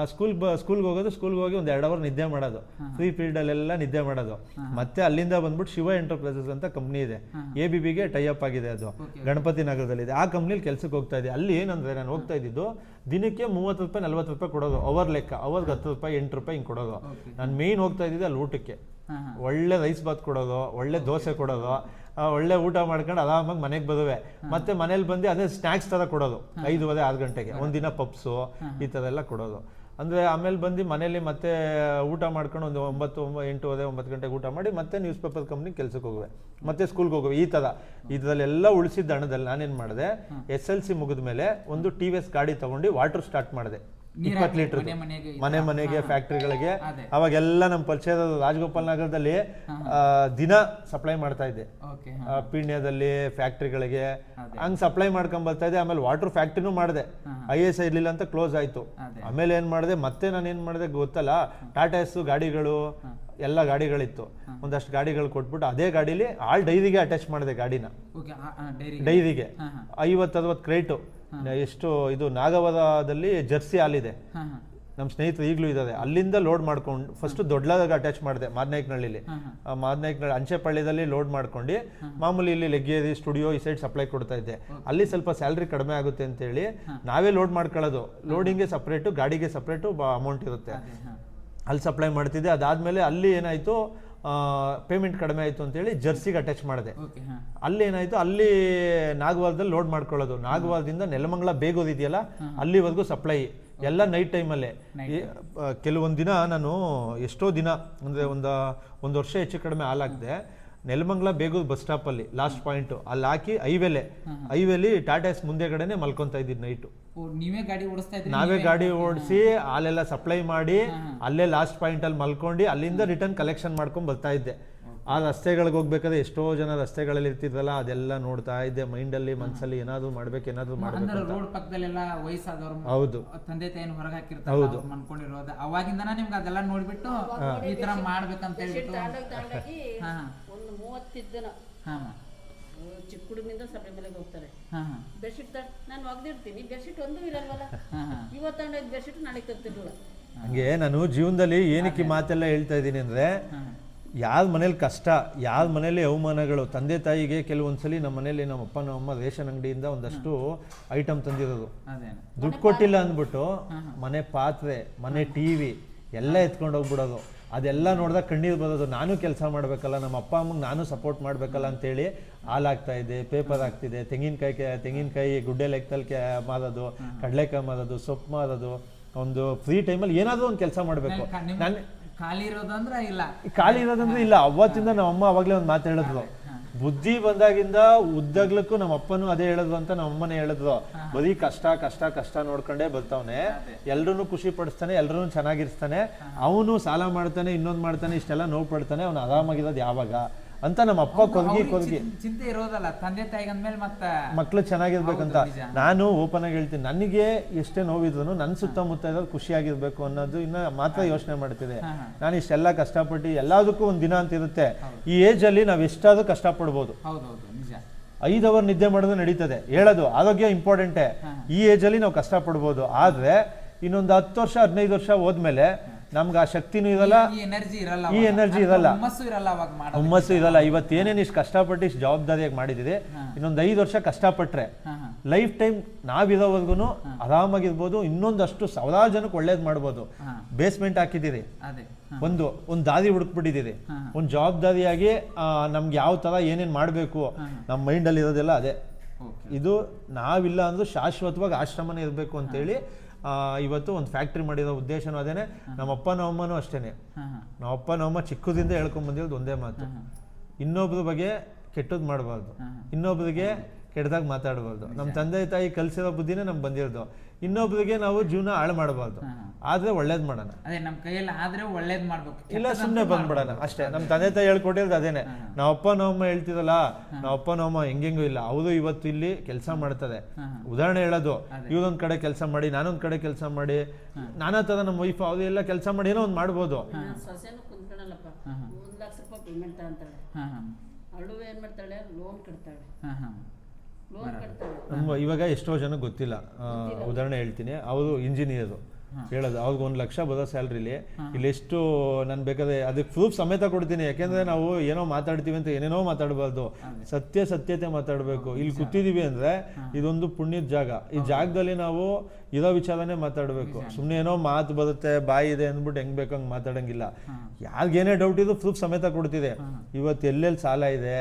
ಸ್ಕೂಲ್ ಸ್ಕೂಲ್ಗೆ ಹೋಗೋದು ಸ್ಕೂಲ್ಗೆ ಹೋಗಿ ಒಂದು ಎರಡು ಅವರ್ ನಿದ್ದೆ ಮಾಡೋದು. ಫ್ರೀ ಪೀರಿಯಡಲ್ಲೆಲ್ಲ ನಿದ್ದೆ ಮಾಡೋದು. ಮತ್ತೆ ಅಲ್ಲಿಂದ ಬಂದ್ಬಿಟ್ಟು ಶಿವ ಎಂಟರ್ಪ್ರೈಸಸ್ ಅಂತ ಕಂಪ್ನಿ ಇದೆ. ಎ ಬಿ ಬಿಗೆ ಟೈ ಅಪ್ ಆಗಿದೆ ಅದು. ಗಣಪತಿ ನಗರದಲ್ಲಿದೆ. ಆ ಕಂಪ್ನಿಲಿ ಕೆಲಸಕ್ಕೆ ಹೋಗ್ತಾ ಇದೆ. ಅಲ್ಲಿ ಏನಂದ್ರೆ ನಾನು ಹೋಗ್ತಾ ಇದ್ದಿದ್ದು ದಿನಕ್ಕೆ ಮೂವತ್ತು ರೂಪಾಯಿ ನಲ್ವತ್ತು ರೂಪಾಯಿ ಕೊಡೋದು. ಅವರ್ ಲೆಕ್ಕ. ಅವರ್ಗೆ ಹತ್ತು ರೂಪಾಯಿ ಎಂಟು ರೂಪಾಯಿ ಹಿಂಗೆ ಕೊಡೋದು. ನಾನು ಮೇಯ್ನ್ ಹೋಗ್ತಾ ಇದ್ದಿದ್ದೆ ಅಲ್ಲಿ ಊಟಕ್ಕೆ. ಒಳ್ಳೆ ರೈಸ್ ಬಾತ್ ಕೊಡೋದು ಒಳ್ಳೆ ದೋಸೆ ಕೊಡೋದು ಒಳ್ಳೆ ಊಟ ಮಾಡ್ಕೊಂಡು ಆರಾಮಾಗಿ ಮನೆಗೆ ಬದುವೆ. ಮತ್ತೆ ಮನೇಲಿ ಬಂದು ಅದೇ ಸ್ನ್ಯಾಕ್ಸ್ ತರ ಕೊಡೋದು. ಐದುವರೆ ಆರು ಗಂಟೆಗೆ. ಒಂದಿನ ಪಪ್ಸು ಈ ಥರ ಎಲ್ಲ ಕೊಡೋದು. ಅಂದ್ರೆ ಆಮೇಲೆ ಬಂದು ಮನೇಲಿ ಮತ್ತೆ ಊಟ ಮಾಡ್ಕೊಂಡು ಒಂದು ಒಂಬತ್ತು ಒಂಬ- ಅದೇ ಒಂಬತ್ತು ಗಂಟೆಗೆ ಊಟ ಮಾಡಿ ಮತ್ತೆ ನ್ಯೂಸ್ ಪೇಪರ್ ಕಂಪ್ನಿ ಕೆಲಸಕ್ಕೆ ಹೋಗುವೆ. ಮತ್ತೆ ಸ್ಕೂಲ್ಗೆ ಹೋಗುವೆ. ಈ ಥರ. ಇದರಲ್ಲೆಲ್ಲ ಉಳಿಸಿದ್ದ ಹಣದಲ್ಲಿ ನಾನೇನು ಮಾಡಿದೆ ಎಸ್ ಎಲ್ ಸಿ ಮುಗಿದ ಮೇಲೆ ಒಂದು ಟಿ ವಿ ಎಸ್ ಗಾಡಿ ತೊಗೊಂಡು ವಾಟ್ರ್ ಸ್ಟಾರ್ಟ್ ಮಾಡಿದೆ. ಇಪ್ಪತ್ತು ಲೀಟರ್ ಮನೆ ಮನೆಗೆ ಮನೆ ಮನೆಗೆ ಫ್ಯಾಕ್ಟ್ರಿಗಳಿಗೆ. ಅವಾಗೆಲ್ಲ ನಮ್ಮ ಪರಿಚಯದ ರಾಜಗೋಪಾಲ್ ನಗರದಲ್ಲಿ ದಿನ ಸಪ್ಲೈ ಮಾಡ್ತಾ ಇದ್ದೆ. ಪೀಣ್ಯದಲ್ಲಿ ಫ್ಯಾಕ್ಟ್ರಿಗಳಿಗೆ. ಹಂಗ್ ಸಪ್ಲೈ ಮಾಡ್ಕೊಂಡ್ ಬರ್ತಾ ಇದ್ದೆ. ಆಮೇಲೆ ವಾಟರ್ ಫ್ಯಾಕ್ಟ್ರಿನೂ ಮಾಡಿದೆ. ಐ ಎಸ್ ಇರ್ಲಿಲ್ಲ ಅಂತ ಕ್ಲೋಸ್ ಆಯ್ತು. ಆಮೇಲೆ ಏನ್ ಮಾಡಿದೆ? ಮತ್ತೆ ನಾನು ಏನ್ ಮಾಡಿದೆ ಗೊತ್ತಲ್ಲ? ಟಾಟಾ ಎಸ್ ಗಾಡಿಗಳು ಎಲ್ಲ ಗಾಡಿಗಳಿತ್ತು. ಒಂದಷ್ಟು ಗಾಡಿಗಳು ಕೊಟ್ಬಿಟ್ಟು ಅದೇ ಗಾಡಿಲಿ ಆಲ್ ಡೈರಿಗೆ ಅಟ್ಯಾಚ್ ಮಾಡಿದೆ ಗಾಡಿನ. ಡೈರಿಗೆ. ಐವತ್ತು ಅರವತ್ತು ಕ್ರೇಟು. ಎಷ್ಟು ಇದು ನಾಗವರದಲ್ಲಿ ಜರ್ಸಿ ಹಾಲಿದೆ. ನಮ್ಮ ಸ್ನೇಹಿತರು ಈಗಲೂ ಇದ್ದಾರೆ. ಅಲ್ಲಿಂದ ಲೋಡ್ ಮಾಡ್ಕೊಂಡು ಫಸ್ಟ್ ದೊಡ್ಡದಾಗ ಅಟ್ಯಾಚ್ ಮಾಡಿದೆ ಮಾದನಾಯ್ಕನಹಳ್ಳಿಲಿ ಮಾದನಾಯ್ಕನಹಳ್ಳಿ ಅಂಚೆಪಳ್ಳಿದಲ್ಲಿ ಲೋಡ್ ಮಾಡ್ಕೊಂಡು ಮಾಮೂಲಿ ಇಲ್ಲಿ ಲೆಗ್ಗೇರಿ ಸ್ಟುಡಿಯೋ ಈ ಸೈಡ್ ಸಪ್ಲೈ ಕೊಡ್ತಾ ಇದ್ದೆ. ಅಲ್ಲಿ ಸ್ವಲ್ಪ ಸ್ಯಾಲ್ರಿ ಕಡಿಮೆ ಆಗುತ್ತೆ ಅಂತೇಳಿ ನಾವೇ ಲೋಡ್ ಮಾಡ್ಕೊಳ್ಳೋದು. ಲೋಡಿಂಗ್ಗೆ ಸಪ್ರೇಟು ಗಾಡಿಗೆ ಸಪ್ರೇಟು ಅಮೌಂಟ್ ಇರುತ್ತೆ. ಅಲ್ಲಿ ಸಪ್ಲೈ ಮಾಡ್ತಿದ್ದೆ. ಅದಾದಮೇಲೆ ಅಲ್ಲಿ ಏನಾಯ್ತು? ಪೇಮೆಂಟ್ ಕಡಿಮೆ ಆಯಿತು ಅಂತೇಳಿ ಜರ್ಸಿಗೆ ಅಟ್ಯಾಚ್ ಮಾಡಿದೆ. ಹಾಂ. ಅಲ್ಲಿ ಏನಾಯ್ತು ಅಲ್ಲಿ ನಾಗವಾಲದಲ್ಲಿ ಲೋಡ್ ಮಾಡ್ಕೊಳ್ಳೋದು. ನಾಗವಾಲದಿಂದ ನೆಲಮಂಗಲ ಬೇಗೋದಿದೆಯಲ್ಲ ಅಲ್ಲಿವರೆಗೂ ಸಪ್ಲೈ ಎಲ್ಲ ನೈಟ್ ಟೈಮಲ್ಲೇ ಕೆಲವೊಂದು ದಿನ ನಾನು ಎಷ್ಟೋ ದಿನ ಅಂದರೆ ಒಂದು ಒಂದು ವರ್ಷ ಹೆಚ್ಚು ಕಡಿಮೆ ಹಾಲಾಗಿದೆ ನೆಲಮಂಗಲ ಬೇಗೂರು ಬಸ್ ಸ್ಟಾಪಲ್ಲಿ ಲಾಸ್ಟ್ ಪಾಯಿಂಟು ಅಲ್ಲಿ ಹಾಕಿ ಐವೇಲೆ. ಐವೇಲಿ ಟಾಟಾಸ್ ಮುಂದೆಗಡೆನೆ ಮಲ್ಕೊತಾ ಇದ್ದಿದ್ದು ನೈಟು ನೀವೇ ಗಾಡಿ ಓಡಿಸ್ತಾ ಇದ್ರಿ ನಾವೇ ಗಾಡಿ ಓಡಿಸಿ ಅಲ್ಲೆಲ್ಲ ಸಪ್ಲೈ ಮಾಡಿ ಅಲ್ಲೇ ಲಾಸ್ಟ್ ಪಾಯಿಂಟ್ ಅಲ್ಲಿ ಮಲ್ಕೊಂಡು ಅಲ್ಲಿಂದ ರಿಟರ್ನ್ ಕಲೆಕ್ಷನ್ ಮಾಡ್ಕೊಂಡ್ ಬರ್ತಾ ಇದ್ದೆ. ಆ ರಸ್ತೆಗಳಿಗೆ ಹೋಗ್ಬೇಕಾದ್ರೆ ಎಷ್ಟೋ ಜನ ರಸ್ತೆಗಳಲ್ಲಿ ಇರ್ತಿದ್ರಲ್ಲ ಅದೆಲ್ಲ ನೋಡ್ತಾ ಇದ್ದೆ. ಮೈಂಡಲ್ಲಿ ಮನಸ್ಸಲ್ಲಿ ಏನಾದ್ರು ಮಾಡ್ಬೇಕು ಏನಾದ್ರು ಮಾಡ್ಬೇಕು ರೋಡ್ ಪಕ್ಕದಲ್ಲೆಲ್ಲ ವಯಸ್ಸಾದವ್ರು ಹೌದು. ತಂದೆ ತಾಯಿನ ಹೊರಗೆ ಹಾಕಿರ್ತಾರೆ ಹೌದು. ಅನ್ಕೊಂಡಿರೋದು ಅವಾಗಿಂದನ ನಿಮ್ಗೆ ಅದೆಲ್ಲ ನೋಡ್ಬಿಟ್ಟು ಈ ತರ ಮಾಡ್ಬೇಕಂತ ಹೇಳ್ಬಿಟ್ಟು ಒಂದು ಮೂವತ್ತಿದ್ದನ ಚಿಕ್ಕ ಹುಡುಗನಿಂದ ಸಭೆಮಲೆಗೆ ಹೋಗ್ತಾರೆ. ಬೆಡ್ಶೀಟ್ ತ ನಾನು ಒಗ್ದಿರ್ತೀನಿ. ಬೆಡ್ಶೀಟ್ ಒಂದು ಇರಲ್ವಲ್ಲ? ಇವತ್ತು ತಗೊಂಡೋಗಿ ಬೆಡ್ಶೀಟ್ ನಾಳೆ ತರ್ತಿರ್ಲಿಲ್ಲ ಹಂಗೆ ನಾನು ಜೀವನದಲ್ಲಿ ಏನಕ್ಕೆ ಮಾತೆಲ್ಲ ಹೇಳ್ತಾ ಇದ್ದೀನಿ ಅಂದ್ರೆ ಯಾರ ಮನೇಲಿ ಕಷ್ಟ ಯಾರ ಮನೇಲಿ ಅವಮಾನಗಳು ತಂದೆ ತಾಯಿಗೆ ಕೆಲವೊಂದ್ಸಲಿ ನಮ್ಮ ಮನೇಲಿ ನಮ್ಮ ಅಪ್ಪ ನಮ್ಮ ಅಮ್ಮ ರೇಷನ್ ಅಂಗಡಿಯಿಂದ ಒಂದಷ್ಟು ಐಟಮ್ ತಂದಿರೋದು. ಅದೇನು. ದುಡ್ಡು ಕೊಟ್ಟಿಲ್ಲ ಅಂದ್ಬಿಟ್ಟು ಮನೆ ಪಾತ್ರೆ ಮನೆ ಟಿವಿ ಎಲ್ಲ ಎತ್ಕೊಂಡು ಹೋಗ್ಬಿಡೋದು. ಅದೆಲ್ಲ ನೋಡಿದಾಗ ಕಣ್ಣೀರು ಬರೋದು ನಾನು ಕೆಲಸ ಮಾಡಬೇಕಲ್ಲ ನಮ್ಮ ಅಪ್ಪ ಅಮ್ಮಗೆ ನಾನು ಸಪೋರ್ಟ್ ಮಾಡಬೇಕಲ್ಲ ಅಂತೇಳಿ ಹಾಲಾಗ್ತಾ ಇದೆ ಪೇಪರ್ ಆಗ್ತಿದೆ ತೆಂಗಿನಕಾಯಿ ತೆಂಗಿನಕಾಯಿ ಗುಡ್ಡೆ ಲೆಕ್ಕದಲ್ಲಿ ಕೆ ಮಾರೋದು ಕಡಲೆಕಾಯಿ ಮಾರೋದು ಸೊಪ್ಪು ಮಾರೋದು ಒಂದು ಫ್ರೀ ಟೈಮಲ್ಲಿ ಏನಾದರೂ ಒಂದು ಕೆಲಸ ಮಾಡಬೇಕು. ನಾನು ಖಾಲಿ ಇರೋದು ಅಂದ್ರೆ ಇಲ್ಲ. ಖಾಲಿ ಇರೋದಂದ್ರೆ ಇಲ್ಲ. ಅವತ್ತಿಂದ ನಮ್ಮ ಅಮ್ಮ ಅವಾಗಲೇ ಒಂದು ಮಾತು ಹೇಳಿದ್ರು ಬುದ್ಧಿ ಬಂದಾಗಿಂದ ಉದ್ದಗ್ಲಕ್ಕೂ ನಮ್ಮ ಅಪ್ಪನೂ ಅದೇ ಹೇಳದ್ವು ಅಂತ ನಮ್ಮ ಅಮ್ಮನೇ ಹೇಳದ್ವು ಬರೀ ಕಷ್ಟ ಕಷ್ಟ ಕಷ್ಟ ನೋಡ್ಕೊಂಡೇ ಬರ್ತಾವನೆ. ಎಲ್ರೂ ಖುಷಿ ಪಡಿಸ್ತಾನೆ ಎಲ್ರೂ ಚೆನ್ನಾಗಿರ್ತಾನೆ ಅವನು ಸಾಲ ಮಾಡ್ತಾನೆ ಇನ್ನೊಂದು ಮಾಡ್ತಾನೆ ಇಷ್ಟೆಲ್ಲ ನೋವು ಪಡ್ತಾನೆ ಅವ್ನು ಆರಾಮಾಗಿರೋದು ಯಾವಾಗ? ಅಂತ ನಮ್ಮ ಅಪ್ಪ ಕೊರ್ಗಿ ಅವ್ರಿಗೆ ಚಿಂತೆ ಇರೋದಲ್ಲ ತಂದೆ ತಾಯಿಗೆ ಅಂದ್ಮೇಲೆ ಮತ್ತೆ ಮಕ್ಳು ಚೆನ್ನಾಗಿರ್ಬೇಕಂತ ನಾನು ಓಪನ್ ಆಗಿ ಹೇಳ್ತೀನಿ ನನಗೆ ಎಷ್ಟೇ ನೋವಿದ್ರು ನನ್ನ ಸುತ್ತಮುತ್ತ ಇರೋದು ಖುಷಿಯಾಗಿರ್ಬೇಕು ಅನ್ನೋದು ಇನ್ನ ಮಾತ್ರ ಯೋಚನೆ ಮಾಡ್ತಿದೆ. ನಾನು ಇಷ್ಟೆಲ್ಲ ಕಷ್ಟಪಟ್ಟು ಎಲ್ಲದಕ್ಕೂ ಒಂದು ದಿನ ಅಂತ ಇರುತ್ತೆ. ಈ ಏಜ್ ಅಲ್ಲಿ ನಾವು ಎಷ್ಟಾದ್ರೂ ಕಷ್ಟಪಡ್ಬೋದು. ಐದು ಅವರ್ ನಿದ್ದೆ ಮಾಡೋದು ನಡೀತದೆ. ಹೇಳೋದು ಆರೋಗ್ಯ ಇಂಪಾರ್ಟೆಂಟೇ ಈ ಏಜ್ ಅಲ್ಲಿ ನಾವು ಕಷ್ಟಪಡ್ಬೋದು. ಆದ್ರೆ ಇನ್ನೊಂದು ಹತ್ತು ವರ್ಷ ಹದಿನೈದು ವರ್ಷ ಹೋದ್ಮೇಲೆ ನಮ್ಗೆ ಆ ಶಕ್ತಿನೂ ಇರಲ್ಲ ಈ ಎನರ್ಜಿ ಇರಲ್ಲ ಈ ಎನರ್ಜಿ ಇರಲ್ಲ. ಹುಮ್ಮಸ್ಸು ಇರಲ್ಲ ಅವಾಗ ಮಾಡೋದು ಹುಮ್ಮಸ್ಸು ಇರಲ್ಲ. ಇವತ್ತು ಏನೇನು ಇಷ್ಟು ಕಷ್ಟಪಟ್ಟು ಇಷ್ಟು ಜವಾಬ್ದಾರಿಯಾಗಿ ಮಾಡಿದಿದೆ ಇನ್ನೊಂದು ಐದು ವರ್ಷ ಹಾ ಲೈಫ್ ಟೈಮ್ ನಾವಿರೋವರೆಗೂ ಆರಾಮಾಗಿರ್ಬೋದು ಇನ್ನೊಂದಷ್ಟು ಸಾವಿರಾರು ಜನಕ್ಕೆ ಒಳ್ಳೇದು ಮಾಡ್ಬೋದು. ಬೇಸ್ಮೆಂಟ್ ಹಾಕಿದ್ದೀರಿ. ಒಂದು ಒಂದು ದಾರಿ ಹುಡುಕ್ಬಿಟ್ಟಿದ್ದೀರಿ. ಒಂದು ಜವಾಬ್ದಾರಿಯಾಗಿ ನಮ್ಗೆ ಯಾವ ಥರ ಏನೇನು ಮಾಡಬೇಕು ನಮ್ಮ ಮೈಂಡಲ್ಲಿ ಇರೋದೆಲ್ಲ ಅದೇ. ಇದು ನಾವಿಲ್ಲ ಅಂದ್ರೂ ಶಾಶ್ವತವಾಗಿ ಆಶ್ರಮನೇ ಇರಬೇಕು ಅಂತೇಳಿ ಇವತ್ತು ಒಂದು ಫ್ಯಾಕ್ಟ್ರಿ ಮಾಡಿರೋ ಉದ್ದೇಶನೂ ಅದೇನೆ ನಮ್ಮಪ್ಪ ನಮ್ಮಮ್ಮನೂ ಅಷ್ಟೇನೆ. ನಮ್ಮಪ್ಪ ನಮ್ಮಮ್ಮ ಚಿಕ್ಕದಿಂದ ಹೇಳ್ಕೊಂಡ್ಬಂದಿರೋದು ಒಂದೇ ಮಾತು. ಇನ್ನೊಬ್ಬರ ಬಗ್ಗೆ ಕೆಟ್ಟದ್ದು ಮಾಡಬಾರ್ದು. ಇನ್ನೊಬ್ರಿಗೆ ಕೆಟ್ಟದಾಗ ಮಾತಾಡಬಾರ್ದು. ನಮ್ಮ ತಂದೆ ತಾಯಿ ಕಲಿಸಿರೋ ಬುದ್ಧಿನೇ ನಮ್ಗೆ ಬಂದಿರೋದು. ಇನ್ನೊಬ್ಬರಿಗೆ ನಾವು ಜೀವನ ಹಾಳು ಮಾಡಬಾರ್ದು. ಆದ್ರೆ ಒಳ್ಳೇದ್ ಮಾಡೋಣ. ಅದೇ ನಮ್ಮ ಕೈಯಲ್ಲಿ ಆದ್ರೆ ಒಳ್ಳೇದ್ ಮಾಡ್ಬೇಕು. ಇಲ್ಲ ಸುಮ್ಮನೆ ಬಂದ್ಬಿಡೋಣ. ಅಷ್ಟೇ. ನಮ್ಮ ತಂದೆ ತಾಯಿ ಹೇಳ್ಕೊಟ್ಟಿರೋದು ಅದೇನೆ. ನಾವಪ್ಪ ನಮ್ಮಮ್ಮ ಹೇಳ್ತಿರಲ್ಲ ನಾವಪ್ಪ ನಮ್ಮ ಹೆಂಗೆಂಗೂ ಇಲ್ಲ. ಅವರು ಇವತ್ತು ಇಲ್ಲಿ ಕೆಲಸ ಮಾಡ್ತಾರೆ. ಉದಾಹರಣೆ ಹೇಳೋದು. ಇವ್ರೊಂದು ಕಡೆ ಕೆಲಸ ಮಾಡಿ ನಾನೊಂದು ಕಡೆ ಕೆಲಸ ಮಾಡಿ ನಾನಾ ತರ ನಮ್ಮ ವೈಫ್ ಅವ್ರು ಎಲ್ಲ ಕೆಲಸ ಮಾಡಿ ಏನೋ ಒಂದು ಮಾಡ್ಬೋದು. ಲಕ್ಷ ರೂಪಾಯಿ ಪೇಮೆಂಟ್ ಅವಳು ಏನ್ ಮಾಡ್ತಾಳೆ? ಲೋನ್ ಕಟ್ತಾಳೆ. ಇವಾಗ ಎಷ್ಟೋ ಜನ ಗೊತ್ತಿಲ್ಲ. ಉದಾಹರಣೆ ಹೇಳ್ತೀನಿ. ಅವರು ಇಂಜಿನಿಯರು ಹೇಳೋದು ಅವ್ರಿಗೆ ಒಂದು ಲಕ್ಷ ಬರೋ ಸ್ಯಾಲ್ರಿಲಿ ಇಲ್ಲಿ ಎಷ್ಟು ನಾನು ಬೇಕಾದ್ರೆ ಅದಕ್ಕೆ ಪ್ರೂಫ್ ಸಮೇತ ಕೊಡ್ತೀನಿ. ಯಾಕೆಂದ್ರೆ ನಾವು ಏನೋ ಮಾತಾಡ್ತೀವಿ ಅಂತ ಏನೇನೋ ಮಾತಾಡಬಾರ್ದು. ಸತ್ಯ ಸತ್ಯತೆ ಮಾತಾಡಬೇಕು. ಇಲ್ಲಿ ಕೂತಿದೀವಿ ಅಂದ್ರೆ ಇದೊಂದು ಪುಣ್ಯದ ಜಾಗ. ಈ ಜಾಗದಲ್ಲಿ ನಾವು ಇರೋ ವಿಚಾರನೇ ಮಾತಾಡಬೇಕು. ಸುಮ್ಮನೆ ಏನೋ ಮಾತು ಬರುತ್ತೆ ಬಾಯಿ ಇದೆ ಅಂದ್ಬಿಟ್ಟು ಹೆಂಗ್ ಬೇಕಂಗೆ ಹಂಗೆ ಮಾತಾಡಂಗಿಲ್ಲ. ಯಾರಿಗೇನೇ ಡೌಟ್ ಇದು ಪ್ರೂಫ್ ಸಮೇತ ಕೊಡ್ತಿದೆ. ಇವತ್ತು ಎಲ್ಲೆಲ್ಲಿ ಸಾಲ ಇದೆ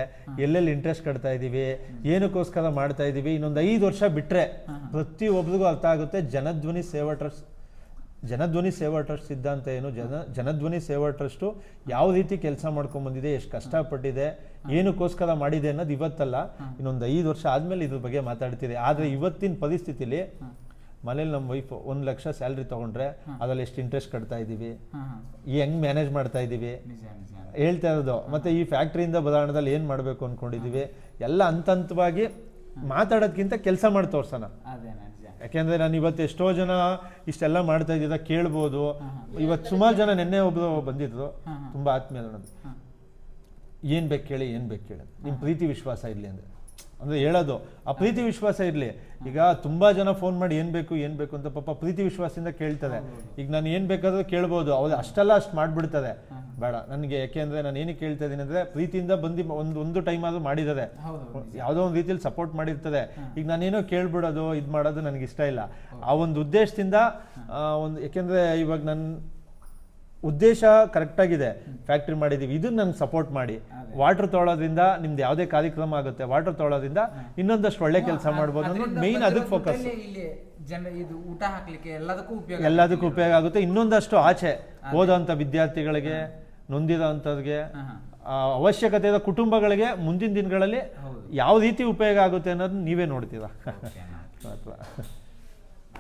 ಎಲ್ಲೆಲ್ಲಿ ಇಂಟ್ರೆಸ್ಟ್ ಕಟ್ತಾ ಇದೀವಿ ಏನಕ್ಕೋಸ್ಕರ ಮಾಡ್ತಾ ಇದೀವಿ ಇನ್ನೊಂದು ಐದು ವರ್ಷ ಬಿಟ್ರೆ ಪ್ರತಿಯೊಬ್ಬರಿಗೂ ಅರ್ಥ ಆಗುತ್ತೆ. ಜನಧ್ವನಿ ಸೇವಾ ಟ್ರಸ್ಟ್ ಜನಧ್ವನಿ ಸೇವಾ ಟ್ರಸ್ಟ್ ಸಿದ್ಧಾಂತ ಏನು? ಜನ ಜನಧ್ವನಿ ಸೇವಾ ಟ್ರಸ್ಟು ಯಾವ ರೀತಿ ಕೆಲಸ ಮಾಡ್ಕೊಂಡ್ ಬಂದಿದೆ ಎಷ್ಟು ಕಷ್ಟಪಟ್ಟಿದೆ ಏನಕ್ಕೋಸ್ಕರ ಮಾಡಿದೆ ಅನ್ನೋದು ಇವತ್ತಲ್ಲ. ಇನ್ನೊಂದು ಐದು ವರ್ಷ ಆದಮೇಲೆ ಇದ್ರ ಬಗ್ಗೆ ಮಾತಾಡ್ತಿದೆ ಆದರೆ ಇವತ್ತಿನ ಪರಿಸ್ಥಿತಿಲಿ ಮನೇಲಿ ನಮ್ಮ ವೈಫ್ ಒಂದು ಲಕ್ಷ ಸ್ಯಾಲ್ರಿ ತಗೊಂಡ್ರೆ ಅದರಲ್ಲಿ ಎಷ್ಟು ಇಂಟ್ರೆಸ್ಟ್ ಕಟ್ತಾ ಇದ್ದೀವಿ? ಈ ಹೆಂಗ್ ಮ್ಯಾನೇಜ್ ಮಾಡ್ತಾ ಇದ್ದೀವಿ? ಹೇಳ್ತಾ ಇರೋದು. ಮತ್ತೆ ಈ ಫ್ಯಾಕ್ಟ್ರಿಯಿಂದ ಬದಲಾವಣೆದಲ್ಲಿ ಏನು ಮಾಡಬೇಕು ಅನ್ಕೊಂಡಿದೀವಿ? ಎಲ್ಲ ಹಂತ ಹಂತವಾಗಿ ಮಾತಾಡೋದ್ಕಿಂತ ಕೆಲಸ ಮಾಡಿ ತೋರ್ಸೋಣ. ಯಾಕೆಂದ್ರೆ ನಾನು ಇವತ್ತು ಎಷ್ಟೋ ಜನ ಇಷ್ಟೆಲ್ಲ ಮಾಡ್ತಾ ಇದ್ದಿದ್ದ ಕೇಳ್ಬೋದು. ಇವತ್ತು ಸುಮಾರು ಜನ ನಿನ್ನೆ ಒಬ್ರು ಬಂದಿದ್ರು. ತುಂಬಾ ಆತ್ಮೀಯ ನನ್ನದು ಏನ್ ಬೇಕು ಕೇಳಿ ಏನ್ ಬೇಕು ಕೇಳಿ. ನಿಮ್ ಪ್ರೀತಿ ವಿಶ್ವಾಸ ಇರ್ಲಿ ಅಂದ್ರೆ. ಅಂದ್ರೆ ಹೇಳೋದು, ಆ ಪ್ರೀತಿ ವಿಶ್ವಾಸ ಇರಲಿ. ಈಗ ತುಂಬಾ ಜನ ಫೋನ್ ಮಾಡಿ ಏನು ಬೇಕು ಏನು ಬೇಕು ಅಂತ ಪಾಪ ಪ್ರೀತಿ ವಿಶ್ವಾಸದಿಂದ ಕೇಳ್ತಾರೆ. ಈಗ ನಾನು ಏನು ಬೇಕಾದ್ರೂ ಕೇಳ್ಬೋದು. ಅವ್ರು ಅಷ್ಟೆಲ್ಲ ಅಷ್ಟು ಮಾಡಿಬಿಡ್ತಾರೆ. ಬೇಡ, ನನಗೆ ಯಾಕೆಂದ್ರೆ ನಾನು ಏನಕ್ಕೆ ಕೇಳ್ತಾ ಇದ್ದೀನಿ ಅಂದ್ರೆ ಪ್ರೀತಿಯಿಂದ ಬಂದು ಒಂದು ಒಂದು ಟೈಮ್ ಆದ್ರೂ ಮಾಡಿದ್ದಾರೆ. ಯಾವುದೋ ಒಂದು ರೀತಿಯಲ್ಲಿ ಸಪೋರ್ಟ್ ಮಾಡಿರ್ತದೆ ಈಗ ನಾನೇನೋ ಕೇಳ್ಬಿಡೋದು, ಇದು ಮಾಡೋದು ನನಗೆ ಇಷ್ಟ ಇಲ್ಲ. ಆ ಒಂದು ಉದ್ದೇಶದಿಂದ ಒಂದು, ಯಾಕೆಂದ್ರೆ ಇವಾಗ ನನ್ನ ಉದ್ದೇಶ ಕರೆಕ್ಟ್ ಆಗಿದೆ ಫ್ಯಾಕ್ಟ್ರಿ ಮಾಡಿದೀವಿ. ಇದನ್ನ ನಂಗೆ ಸಪೋರ್ಟ್ ಮಾಡಿ. ವಾಟರ್ ತೊಳೋದ್ರಿಂದ ನಿಮ್ದು ಯಾವುದೇ ಕಾರ್ಯಕ್ರಮ ಆಗುತ್ತೆ ವಾಟರ್ ತೊಳೋದ್ರಿಂದ ಇನ್ನೊಂದಷ್ಟು ಒಳ್ಳೆ ಕೆಲಸ ಮಾಡ್ಬೋದು ಅನ್ನೋದು ಮೇಯ್ನ್ ಅದಕ್ಕೆ ಫೋಕಸ್ ಜನ ಇದು ಊಟ ಹಾಕ್ಲಿಕ್ಕೆ ಎಲ್ಲದಕ್ಕೂ ಉಪಯೋಗ ಎಲ್ಲದಕ್ಕೂ ಉಪಯೋಗ ಆಗುತ್ತೆ. ಇನ್ನೊಂದಷ್ಟು ಆಚೆ ಓದೋಂಥ ವಿದ್ಯಾರ್ಥಿಗಳಿಗೆ ನೊಂದಿರೋ ಅಂಥವ್ರಿಗೆ ಆ, ಅವಶ್ಯಕತೆ ಇರೋ ಕುಟುಂಬಗಳಿಗೆ ಮುಂದಿನ ದಿನಗಳಲ್ಲಿ ಯಾವ ರೀತಿ ಉಪಯೋಗ ಆಗುತ್ತೆ ಅನ್ನೋದನ್ನ ನೀವೇ ನೋಡ್ತೀರಾ?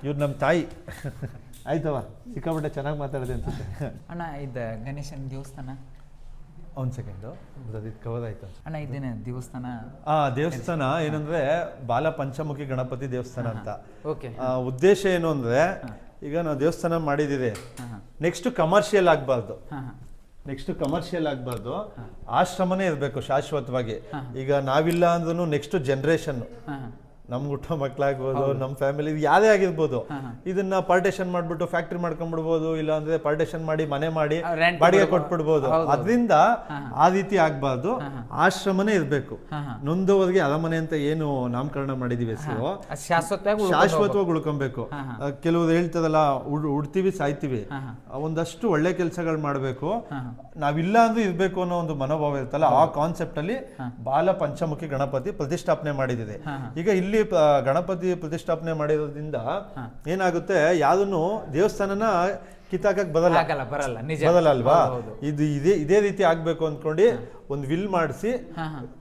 ಇವ್ರು ನಮ್ಮ ತಾಯಿ. ಆಯ್ತವ ಸಿಕ್ಕಾಪಟ್ಟೆ ಚೆನ್ನಾಗಿ ಮಾತಾಡಿದೆ ಅನ್ಸುತ್ತೆ. ಅಣ್ಣ ಇದು ಗಣೇಶನ ದೇವಸ್ಥಾನ? ಒಂದು ಸೆಕೆಂಡು ಕವರ್ ಆಯ್ತು ಅಣ್ಣ ಇದೇನೆ ದೇವಸ್ಥಾನ? ಆ ದೇವಸ್ಥಾನ ಏನಂದ್ರೆ ಬಾಲ ಪಂಚಮುಖಿ ಗಣಪತಿ ದೇವಸ್ಥಾನ ಅಂತ. ಓಕೆ. ಆ, ಉದ್ದೇಶ ಏನು ಅಂದ್ರೆ ಈಗ ನಾವು ದೇವಸ್ಥಾನ ಮಾಡಿದ್ದೀರಿ ನೆಕ್ಸ್ಟ್ ಕಮರ್ಷಿಯಲ್ ಆಗಬಾರ್ದು. ಹಾಂ ಹಾಂ. ನೆಕ್ಸ್ಟ್ ಕಮರ್ಷಿಯಲ್ ಆಗಬಾರ್ದು. ಆಶ್ರಮನೇ ಇರಬೇಕು ಶಾಶ್ವತವಾಗಿ. ಈಗ ನಾವಿಲ್ಲ ಅಂದ್ರೂ ನೆಕ್ಸ್ಟ್ ಜನರೇಷನ್ ಹಾಂ ಹಾಂ. ನಮ್ ಹುಟ್ಟೋ ಮಕ್ಕಳಾಗ್ಬೋದು ನಮ್ಮ ಫ್ಯಾಮಿಲಿ ಯಾರೇ ಆಗಿರ್ಬೋದು. ಇದನ್ನ ಪಾರ್ಟೇಷನ್ ಮಾಡ್ಬಿಟ್ಟು ಫ್ಯಾಕ್ಟ್ರಿ ಮಾಡ್ಕೊಂಡ್ಬಿಡ್ಬೋದು ಇಲ್ಲ ಅಂದ್ರೆ ಪಾರ್ಟೇಷನ್ ಮಾಡಿ ಮನೆ ಮಾಡಿ ಬಾಡಿಗೆ. ಕೊಟ್ಬಿಡ್ಬೋದು. ಅದರಿಂದ ಆ ರೀತಿ ಆಗ್ಬಾರ್ದು. ಆಶ್ರಮನೇ ಇರ್ಬೇಕು. ನೊಂದವರಿಗೆ ಅರಮನೆ ಅಂತ ಏನು ನಾಮಕರಣ ಮಾಡಿದೀವಿ ಹೆಸರು. ಶಾಶ್ವತವಾಗಿ ಉಳ್ಕೊಬೇಕು. ಕೆಲವರು ಹೇಳ್ತದಲ್ಲ ಉಡ್- ಉಡ್ತೀವಿ ಸಾಯ್ತೀವಿ. ಒಂದಷ್ಟು ಒಳ್ಳೆ ಕೆಲಸಗಳು ಮಾಡಬೇಕು. ನಾವಿಲ್ಲ ಅಂದ್ರೆ ಇರ್ಬೇಕು ಅನ್ನೋ ಒಂದು ಮನೋಭಾವ ಇರ್ತಲ್ಲ ಆ ಕಾನ್ಸೆಪ್ಟ್ ಅಲ್ಲಿ ಬಾಲ ಪಂಚಮುಖಿ ಗಣಪತಿ ಪ್ರತಿಷ್ಠಾಪನೆ ಮಾಡಿದಿದೆ. ಈಗ ಇಲ್ಲಿ ಗಣಪತಿ ಪ್ರತಿಷ್ಠಾಪನೆ ಮಾಡಿರೋದ್ರಿಂದ ಏನಾಗುತ್ತೆ ಯಾವ್ದನ್ನು ದೇವಸ್ಥಾನನ ಕಿತ್ತಾಕಕ್ ಬದಲ ಬರಲ್ಲ ನಿಜ. ಬದಲ್ಲ ಅಲ್ವಾ ಇದು ಇದೇ ಇದೇ ರೀತಿ ಆಗ್ಬೇಕು ಅಂದ್ಕೊಂಡು ಒಂದು ವಿಲ್ ಮಾಡಿಸಿ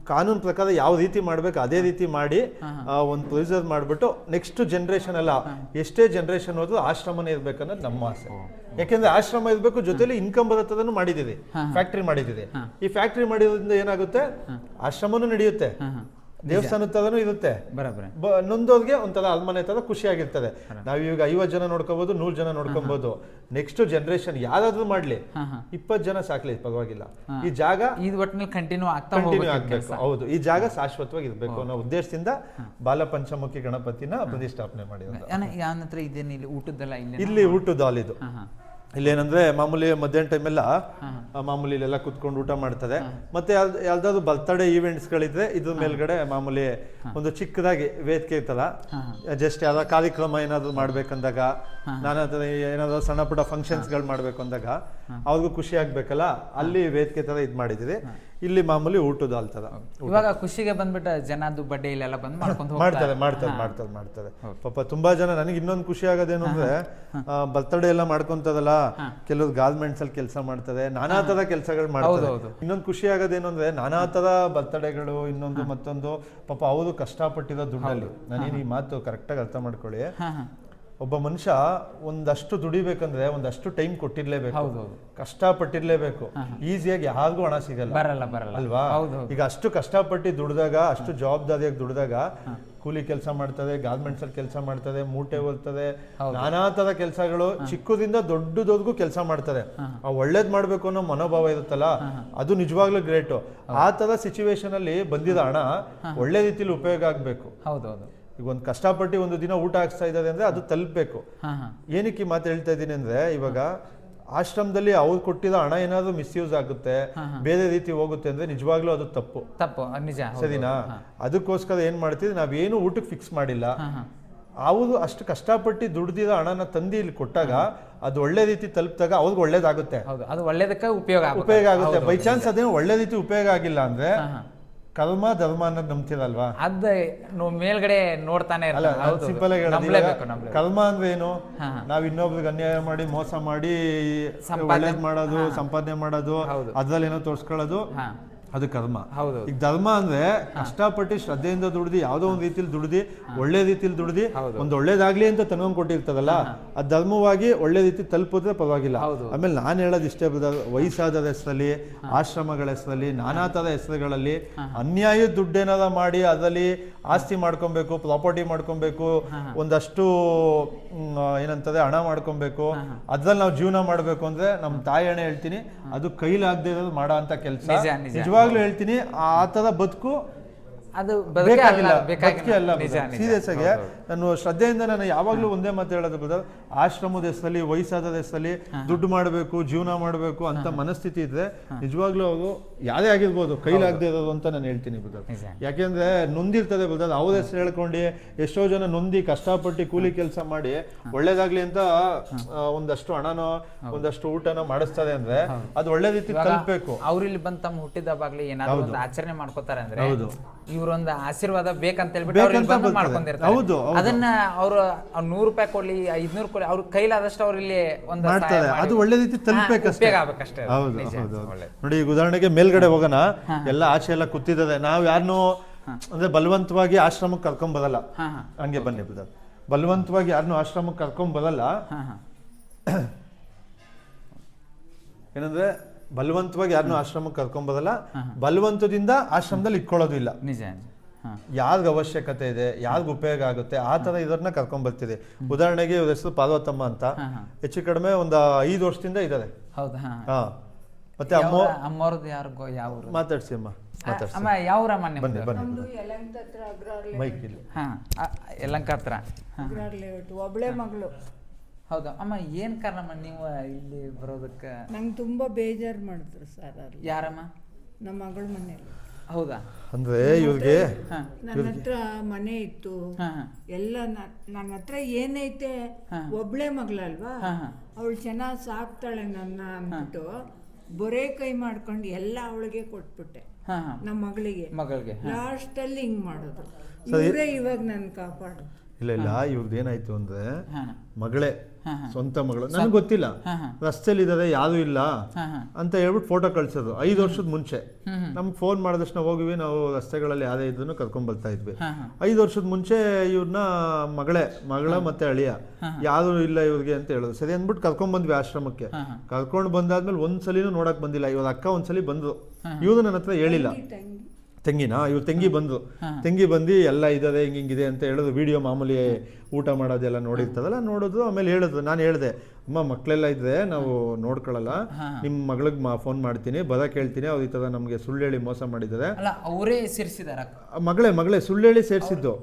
ಕಾನೂನು ಪ್ರಕಾರ ಯಾವ ರೀತಿ ಮಾಡ್ಬೇಕು ಅದೇ ರೀತಿ ಮಾಡಿ ಒಂದು ಪ್ರೊಸೀಜರ್ ಮಾಡ್ಬಿಟ್ಟು ನೆಕ್ಸ್ಟ್ ಜನರೇಷನ್ ಅಲ್ಲ ಎಷ್ಟೇ ಜನರೇಷನ್ ಹೋದ್ರು ಆಶ್ರಮನೇ ಇರ್ಬೇಕು ಅನ್ನೋದು ನಮ್ಮ ಆಸೆ. ಯಾಕೆಂದ್ರೆ ಆಶ್ರಮ ಇರ್ಬೇಕು ಜೊತೆಲಿ ಇನ್ಕಮ್ ಬರುತ್ತದನ್ನು ಮಾಡಿದ್ದೀವಿ. ಫ್ಯಾಕ್ಟ್ರಿ ಮಾಡಿದ್ದೀವಿ. ಈ ಫ್ಯಾಕ್ಟ್ರಿ ಮಾಡಿರೋದ್ರಿಂದ ಏನಾಗುತ್ತೆ? ಆಶ್ರಮನೂ ನಡೆಯುತ್ತೆ. ದೇವಸ್ಥಾನದ ತರನು ಇರುತ್ತೆ. ನೊಂದೋದ್ಗೆ ಒಂಥರ ಅಲ್ಮನೆ ತರ ಖುಷಿಯಾಗಿರ್ತದೆ. ನಾವ್ ಇವಾಗ ಐವತ್ ಜನ ನೋಡ್ಕೋಬಹುದು ನೂರ್ ಜನ ನೋಡ್ಕೊಬಹುದು ನೆಕ್ಸ್ಟ್ ಜನರೇಷನ್ ಯಾರಾದ್ರೂ ಮಾಡ್ಲಿ. ಇಪ್ಪತ್ ಜನ ಸಾಕ್ಲಿ ಪರವಾಗಿಲ್ಲ. ಈ ಜಾಗ ಕಂಟಿನ್ಯೂ ಆಗ್ತಾ ಕಂಟಿನ್ಯೂ ಆಗ್ಬೇಕು. ಹೌದು. ಈ ಜಾಗ ಶಾಶ್ವತವಾಗಿ ಇರಬೇಕು ಅನ್ನೋ ಉದ್ದೇಶದಿಂದ ಬಾಲ ಪಂಚಮುಖಿ ಗಣಪತಿನ ಪ್ರತಿಷ್ಠಾಪನೆ ಮಾಡಿದ್ರೆ ಇಲ್ಲಿ ಊಟದ್ದೆಲ್ಲ ಇಲ್ಲಿ ಇಲ್ಲಿ ಊಟದ ಹಾಲ್ ಇದು. ಇಲ್ಲೇನಂದ್ರೆ ಮಾಮೂಲಿ ಮಧ್ಯಾಹ್ನ ಟೈಮೆಲ್ಲ ಮಾಮೂಲಿ ಇಲ್ಲೆಲ್ಲ ಕುತ್ಕೊಂಡು ಊಟ ಮಾಡ್ತದೆ. ಮತ್ತೆ ಯಾವ್ದಾದ್ರು ಬರ್ತಡೇ ಗಳಿದ್ರೆ ಇದ್ರ ಮೇಲ್ಗಡೆ ಮಾಮೂಲಿ ಒಂದು ಚಿಕ್ಕದಾಗಿ ವೇದಿಕೆ ಇತ್ತಲ್ಲ ಜಸ್ಟ್ ಯಾವ್ದಾದ್ರು ಕಾರ್ಯಕ್ರಮ ಏನಾದ್ರು ಮಾಡ್ಬೇಕಂದಾಗ ನಾನು ಏನಾದ್ರು ಸಣ್ಣ ಪುಟ್ಟ ಫಂಕ್ಷನ್ಸ್ಗಳು ಮಾಡ್ಬೇಕು ಅಂದಾಗ ಅವ್ರಿಗೂ ಖುಷಿ ಆಗ್ಬೇಕಲ್ಲ ಅಲ್ಲಿ ವೇದಿಕೆ ತರ ಇದ್ ಮಾಡಿದಿರಿ ಇಲ್ಲಿ ಮಾಮೂಲಿ ಊಟದ ಆಲ್ತದ ಇವಾಗ ಖುಷಿಗೆ ಬಂದ್ಬಿಟ್ಟ ಜನದ್ದು ಬಡ್ಡೆ ಇಲ್ಲೆಲ್ಲ ಬಂದು ಮಾಡ್ಕೊಂಡು ಮಾಡ್ತಾರೆ ಮಾಡ್ತಾರೆ ಮಾಡ್ತಾರೆ ಮಾಡ್ತಾರೆ. ಪಾಪ ತುಂಬಾ ಜನ ನನಗೆ ಇನ್ನೊಂದು ಖುಷಿ ಆಗೋದೇನು ಅಂದ್ರೆ ಬರ್ತಡೇ ಎಲ್ಲ ಮಾಡ್ಕೊಂತದಲ್ಲ ಕೆಲವ್ರು ಗಾರ್ಮೆಂಟ್ಸ್ ಅಲ್ಲಿ ಕೆಲಸ ಮಾಡ್ತಾರೆ ನಾನಾ ತರ ಕೆಲಸಗಳು ಮಾಡ್ತಾರೆ. ಇನ್ನೊಂದು ಖುಷಿ ಆಗೋದೇನು ಅಂದ್ರೆ ನಾನಾ ತರ ಬರ್ತಡೇಗಳು ಇನ್ನೊಂದು ಮತ್ತೊಂದು ಪಾಪ ಅವರು ಕಷ್ಟಪಟ್ಟಿರೋ ದುಡ್ಡಲ್ಲಿ. ನಾನೇನು ಈ ಮಾತು ಕರೆಕ್ಟಾಗಿ ಅರ್ಥ ಮಾಡ್ಕೊಳ್ಳಿ. ಒಬ್ಬ ಮನುಷ್ಯ ಒಂದಷ್ಟು ದುಡಿಬೇಕಂದ್ರೆ ಒಂದಷ್ಟು ಟೈಮ್ ಕೊಟ್ಟಿರ್ಲೇಬೇಕು. ಕಷ್ಟಪಟ್ಟಿರ್ಲೇಬೇಕು. ಈಸಿಯಾಗಿ ಯಾರಿಗೂ ಹಣ ಸಿಗಲ್ಲ. ಬರಲ್ಲ ಬರಲ್ಲ. ಅಲ್ವಾ? ಈಗ ಅಷ್ಟು ಕಷ್ಟಪಟ್ಟು ದುಡಿದಾಗ ಅಷ್ಟು ಜವಾಬ್ದಾರಿಯಾಗಿ ದುಡಿದಾಗ ಕೂಲಿ ಕೆಲಸ ಮಾಡ್ತದೆ ಗಾರ್ಮೆಂಟ್ಸ್ ಅಲ್ಲಿ ಕೆಲಸ ಮಾಡ್ತದೆ ಮೂಟೆ ಹೋಗ್ತದೆ ನಾನಾ ತರ ಕೆಲಸಗಳು ಚಿಕ್ಕದಿಂದ ದೊಡ್ಡದೊದ್ಗೂ ಕೆಲಸ ಮಾಡ್ತಾರೆ ಆ ಒಳ್ಳೇದ್ ಮಾಡ್ಬೇಕು ಅನ್ನೋ ಮನೋಭಾವ ಇರುತ್ತಲ್ಲ ಅದು ನಿಜವಾಗ್ಲೂ ಗ್ರೇಟ್ ಆ ತರ ಸಿಚುವೇಶನ್ ಅಲ್ಲಿ ಬಂದಿದ ಹಣ ಒಳ್ಳೆ ರೀತಿಲಿ ಉಪಯೋಗ ಆಗ್ಬೇಕು. ಹೌದೌದು. ಈಗ ಒಂದು ಕಷ್ಟಪಟ್ಟು ಒಂದು ದಿನ ಊಟ ಹಾಕ್ಸ್ತಾ ಇದ್ದಾರೆ ಅಂದ್ರೆ ಅದು ತಲುಪಬೇಕು. ಏನಕ್ಕೆ ಮಾತು ಹೇಳ್ತಾ ಇದ್ದೀನಿ ಅಂದ್ರೆ ಇವಾಗ ಆಶ್ರಮದಲ್ಲಿ ಅವ್ರು ಕೊಟ್ಟಿರೋ ಹಣ ಏನಾದ್ರು ಮಿಸ್ಯೂಸ್ ಆಗುತ್ತೆ ಬೇರೆ ರೀತಿ ಹೋಗುತ್ತೆ ಅಂದ್ರೆ ನಿಜವಾಗ್ಲೂ ಅದು ತಪ್ಪು. ತಪ್ಪು ನಿಜ ಸರಿನಾ? ಅದಕ್ಕೋಸ್ಕರ ಏನ್ ಮಾಡ್ತೀವಿ ನಾವೇನು ಊಟಕ್ಕೆ ಫಿಕ್ಸ್ ಮಾಡಿಲ್ಲ. ಅವರು ಅಷ್ಟು ಕಷ್ಟಪಟ್ಟು ದುಡ್ದಿರೋ ಹಣನ ತಂದಿ ಇಲ್ಲಿ ಕೊಟ್ಟಾಗ ಅದು ಒಳ್ಳೆ ರೀತಿ ತಲುಪಿದಾಗ ಅವ್ರಿಗೆ ಒಳ್ಳೇದಾಗುತ್ತೆ. ಅದು ಒಳ್ಳೇದಕ್ಕೆ ಉಪಯೋಗ. ಉಪಯೋಗ ಆಗುತ್ತೆ. ಬೈ ಚಾನ್ಸ್ ಅದೇನು ಒಳ್ಳೆ ರೀತಿ ಉಪಯೋಗ ಆಗಿಲ್ಲ ಅಂದ್ರೆ. ಕರ್ಮ ಧರ್ಮ ಅನ್ನೋದು ನಂಬ್ತಿರಲ್ವಾ ಅದ್ ನೋ- ಮೇಲ್ಗಡೆ ನೋಡ್ತಾನೆ ಅಲ್ಲ. ಹೌದು. ಸಿಂಪಲ್ ಆಗಿ ಹೇಳೋದು ನಂಬ್ಲೇಬೇಕು ನಂಬ್ಲೇಬೇಕು ಕರ್ಮ ಅಂದ್ರೆ ಏನು ಹಾ, ಹಾ. ನಾವ್ ಇನ್ನೊಬ್ರಿಗೆ ಅನ್ಯಾಯ ಮಾಡಿ ಮೋಸ ಮಾಡಿ ಸಂಪಾದನೆ- ಒಳ್ಳೇದ್ ಮಾಡೋದು ಸಂಪಾದನೆ ಮಾಡೋದು ಹೌದು. ಅದ್ರಲ್ಲಿ ಏನೋ ತೋರ್ಸ್ಕೊಳ್ಳೋದು ಹಾ ಅದು ಕರ್ಮ. ಹೌದು ಈಗ ಧರ್ಮ ಅಂದ್ರೆ ಕಷ್ಟಪಟ್ಟು ಶ್ರದ್ಧೆಯಿಂದ ದುಡ್ದು ಯಾವ್ದೋ ಒಂದು ರೀತಿಲಿ ದುಡ್ದು ಒಳ್ಳೆ ರೀತಿಲಿ ದುಡ್ದು. ಒಂದು ಒಳ್ಳೇದಾಗ್ಲಿ ಅಂತ ತನ್ಕೊಂಡ್ ಕೊಟ್ಟಿರ್ತದಲ್ಲ ಆ ಧರ್ಮವಾಗಿ ಒಳ್ಳೆ ರೀತಿ ತಲುಪಿದ್ರೆ ಪರವಾಗಿಲ್ಲ. ಆಮೇಲೆ ನಾನು ಹೇಳೋದು ಇಷ್ಟೇ ವಯಸ್ಸಾದರ ವಯಸ್ಸಾದ ಹೆಸರಲ್ಲಿ ಆಶ್ರಮಗಳ ಹೆಸರಲ್ಲಿ ನಾನಾ ತರ ಹೆಸರುಗಳಲ್ಲಿ ಅನ್ಯಾಯ ದುಡ್ಡೇನಾರ ಮಾಡಿ ಅದರಲ್ಲಿ ಆಸ್ತಿ ಮಾಡ್ಕೊಬೇಕು ಪ್ರಾಪರ್ಟಿ ಮಾಡ್ಕೊಬೇಕು ಒಂದಷ್ಟು ಏನಂತದೆ ಹಣ ಮಾಡ್ಕೊಬೇಕು ಅದ್ರಲ್ಲಿ ನಾವು ಜೀವನ ಮಾಡ್ಬೇಕು ಅಂದ್ರೆ ನಮ್ಮ ತಾಯಿ ಹಣೆ ಹೇಳ್ತೀನಿ ಅದು ಕೈಲಾಗದೆ ಇರೋದು ಮಾಡೋ ಅಂತ ಕೆಲಸ. ನಿಜವಾಗ್ಲೂ ಹೇಳ್ತೀನಿ ಆ ಥರ ಬದುಕು ಅದು ಬದುಕೇ ಬೇಕಾಗಿಲ್ಲ ಅಲ್ಲ ಬದುಕೇ ಅಲ್ಲ ನಿಜ ನಿಜ. ಸೀರಿಯಸ್ ಆಗಿ. ನಾನು ಶ್ರದ್ಧೆಯಿಂದ ನಾನು ಯಾವಾಗ್ಲೂ ಒಂದೇ ಮಾತು ಹೇಳೋದು ಬ್ರದರ್ ಆಶ್ರಮದ ಹೆಸರಲ್ಲಿ ವಯಸ್ಸಾದ ಹೆಸರಲ್ಲಿ ದುಡ್ಡು ಮಾಡಬೇಕು ಜೀವನ ಮಾಡಬೇಕು ಅಂತ ಮನಸ್ಥಿತಿ ಇದ್ರೆ ನಿಜವಾಗ್ಲೂ ಅವರು ಯಾರೇ ಆಗಿರ್ಬೋದು ಕೈಲಾಗದೆ ಇರೋದು ಅಂತ ನಾನು ಹೇಳ್ತೀನಿ ಬ್ರದರ್. ಯಾಕೆಂದ್ರೆ ನೊಂದಿರ್ತದೆ ಬ್ರದರ್ ಅವ್ರ ಹೆಸರು ಹೇಳ್ಕೊಂಡು ಎಷ್ಟೋ ಜನ ನೊಂದಿ ಕಷ್ಟಪಟ್ಟು ಕೂಲಿ ಕೆಲಸ ಮಾಡಿ ಒಳ್ಳೇದಾಗ್ಲಿ ಅಂತ ಒಂದಷ್ಟು ಹಣನೋ ಒಂದಷ್ಟು ಊಟನೋ ಮಾಡಿಸ್ತಾರೆ ಅಂದ್ರೆ ಅದು ಒಳ್ಳೆ ರೀತಿ ಕಲ್ಪಬೇಕು ಅವ್ರು ಇಲ್ಲಿ ಬಂದ್ ತಮ್ಮ ಹುಟ್ಟಿದ ಬಾಗ್ಲಿ ಏನಾದ್ರು ಒಂದು ಆಚರಣೆ ಮಾಡ್ಕೋತಾರೆ ಅಂದ್ರೆ ಹೌದು. ಇವ್ರೊಂದು ಆಶೀರ್ವಾದ ಬೇಕಂತ ಹೇಳ್ಬಿಟ್ಟು. ಮಾಡ್ಕೊಂಡಿರ್ತಾರೆ. ಹೌದು. ಅದನ್ನ ಅವರು ನೂರು ರೂಪಾಯಿ ಕೊಡ್ಲಿ ಐದ್ನೂರು ಕೊಡ್ಲಿ ಅವ್ರ ಕೈಲಾದಷ್ಟು ಅವ್ರು ಇಲ್ಲಿ ಒಂದು ಮಾಡ್ತಾರೆ. ಅದು ಒಳ್ಳೆ ರೀತಿ ತಲುಪಬೇಕಷ್ಟೇ. ಆಗ್ಬೇಕಷ್ಟೇ ಅದು. ಹೌದು. ನೋಡಿ ಈಗ ಉದಾಹರಣೆಗೆ ಮೇಲ್ಗಡೆ ಹೋಗೋಣ. ಎಲ್ಲ ಆಚೆ ಎಲ್ಲ ಕೂತಿದ್ದಾರೆ. ನಾವು ಯಾರನ್ನೂ ಅಂದ್ರೆ ಬಲವಂತವಾಗಿ ಆಶ್ರಮಕ್ಕೆ ಕರ್ಕೊಂಡ್ ಬರಲ್ಲ. ಹಂಗೆ ಬನ್ನಿ ಬ್ರದರ್. ಬಲವಂತವಾಗಿ ಯಾರನ್ನೂ ಆಶ್ರಮಕ್ಕೆ ಕರ್ಕೊಂಡ್ ಬರಲ್ಲ. ಏನಂದ್ರೆ ಬಲವಂತವಾಗಿ ಯಾರನ್ನೂ ಆಶ್ರಮಕ್ಕೆ ಕರ್ಕೊಂಡ್ ಬರಲ್ಲ. ಬಲವಂತದಿಂದ ಆಶ್ರಮದಲ್ಲಿ ಇಟ್ಕೊಳ್ಳೋದು ಇಲ್ಲ. ನಿಜ. ಯಾರ್ಗ್ ಅವಶ್ಯಕತೆ ಇದೆ ಯಾರ್ಗ ಉಪಯೋಗ ಆಗುತ್ತೆ ಆ ತರ ಇದನ್ನ ಕರ್ಕೊಂಡ್ ಬರ್ತಿದೆ ಉದಾಹರಣೆಗೆ ಇವ್ರ ಹೆಸರು ಪಾರ್ವತಮ್ಮ ಅಂತ. ಹೆಚ್ಚು ಕಡಿಮೆ ಒಂದು ಐದು ವರ್ಷದಿಂದ ಇದಾರೆ. ಹೌದಾ ಹಾ. ಮತ್ತೆ ಅಮ್ಮ ಅಮ್ಮವ್ರದ್ದು ಯಾರು ಯಾವ ಊರು? ಮಾತಾಡ್ಸಿ ಅಮ್ಮ ಅಮ್ಮ ಯಾವ ಊರಮ್ಮ ಬನ್ನಿ ಮೈಕ್ ಇಲ್ಲಿ. ಹಾ ಹತ್ರ. ಒಬ್ಳೆ ಮಗಳು. ಹೌದಾ ಅಮ್ಮ ಏನ್ ಕಾರಣಮ್ಮ ನೀವು ಇಲ್ಲಿ ಬರೋದಕ್ಕೆ? ನಂಗೆ ತುಂಬಾ ಬೇಜಾರು ಮಾಡಿದ್ರು ಸರ್ ಯಾರಮ್ಮ? ನಮ್ಮ ಮಗಳ ಮನೇಲಿ ಹೌದಾ? ಅಂದ್ರೆ ಇವ್ರಿಗೆ ನನ್ನ ಹತ್ರ ಮನೆ ಇತ್ತು. ಎಲ್ಲ ನನ್ನ ಹತ್ರ ಏನೈತೆ ಒಬ್ಳೆ ಮಗಳಲ್ವಾ. ಅವಳು ಚೆನ್ನಾಗಿ ಸಾಕ್ತಾಳೆ ನನ್ನ ಅಂದ್ಬಿಟ್ಟು ಬೊರೆ ಕೈ ಮಾಡ್ಕೊಂಡು ಎಲ್ಲ ಅವಳಿಗೆ ಕೊಟ್ಬಿಟ್ಟೆ. ನಮ್ಮ ಮಗಳಿಗೆ. ಮಗಳಿಗೆ ಲಾಸ್ಟಲ್ಲಿ ಹಿಂಗ್ ಮಾಡೋದು. ಇವರೇ ಇವಾಗ ನನ್ ಕಾಪಾಡು ಇಲ್ಲ ಇಲ್ಲ ಇವ್ರದ್ದು ಏನಾಯ್ತು ಅಂದ್ರೆ ಮಗಳೇ. ಸ್ವಂತ ಮಗಳು. ನನಗೆ ಗೊತ್ತಿಲ್ಲ. ರಸ್ತೆಯಲ್ಲಿ. ರಸ್ತೆಲಿ ಇದಾರೆ ಯಾರು ಇಲ್ಲ ಅಂತ ಹೇಳ್ಬಿಟ್ಟು ಫೋಟೋ ಕಳ್ಸೋದು. ಐದು ವರ್ಷದ ಮುಂಚೆ. ನಮ್ಗೆ ಫೋನ್ ಮಾಡಿದಷ್ಟು ತಕ್ಷಣ ಹೋಗಿವಿ ನಾವು ರಸ್ತೆಗಳಲ್ಲಿ ಯಾರೇ ಇದ್ರು ಕರ್ಕೊಂಡ್ ಬರ್ತಾ ಇದ್ವಿ. ಐದು ವರ್ಷದ ಮುಂಚೆ ಇವ್ರನ್ನ ಮಗಳೇ ಮಗಳ ಮತ್ತೆ ಅಳಿಯ. ಯಾರು ಇಲ್ಲ ಇವ್ರಿಗೆ ಅಂತ ಹೇಳೋದು. ಸರಿ ಅಂದ್ಬಿಟ್ಟು ಕರ್ಕೊಂಡ್ ಬಂದ್ವಿ ಆಶ್ರಮಕ್ಕೆ. ಕರ್ಕೊಂಡ್ ಬಂದಾದ್ಮೇಲೆ ಒಂದ್ಸಲಿನೂ ನೋಡಕ್ ಬಂದಿಲ್ಲ. ಇವ್ರ ಅಕ್ಕ ಒಂದ್ಸಲಿ ಬಂದ್ರು. ಇವ್ರು ನನ್ನ ಹತ್ರ ಹೇಳಿಲ್ಲ. ತೆಂಗಿನ? ಇವ್ರು ತೆಂಗಿ ಬಂದು ತೆಂಗಿ ಬಂದು ಎಲ್ಲ ಇದಾರೆ ಹಿಂಗೆ ಹಿಂಗಿದೆ ಅಂತ ಹೇಳೋದು ವಿಡಿಯೋ ಮಾಮೂಲಿ ಊಟ ಮಾಡೋದೆಲ್ಲ ನೋಡಿರ್ತದಲ್ಲ ನೋಡೋದು ಆಮೇಲೆ ಹೇಳೋದು. ನಾನು ಹೇಳಿದೆ ಅಮ್ಮ ಮಕ್ಕಳೆಲ್ಲ ಇದ್ರೆ ನಾವು ನೋಡ್ಕೊಳ್ಳಲ್ಲ ನಿಮ್ಮ ಮಗಳಿಗೆ ಮಾ ಫೋನ್ ಮಾಡ್ತೀನಿ ಬದ ಕೇಳ್ತೀನಿ ಅವ್ರು ಈ ಥರ ನಮಗೆ ಸುಳ್ಳು ಹೇಳಿ ಮೋಸ ಮಾಡಿದ್ದಾರೆ. ಅವರೇ ಸೇರಿಸಿದಾರ ಮಗಳೇ ಮಗಳೇ ಸುಳ್ಳು ಹೇಳಿ ಸೇರಿಸಿದ್ದು.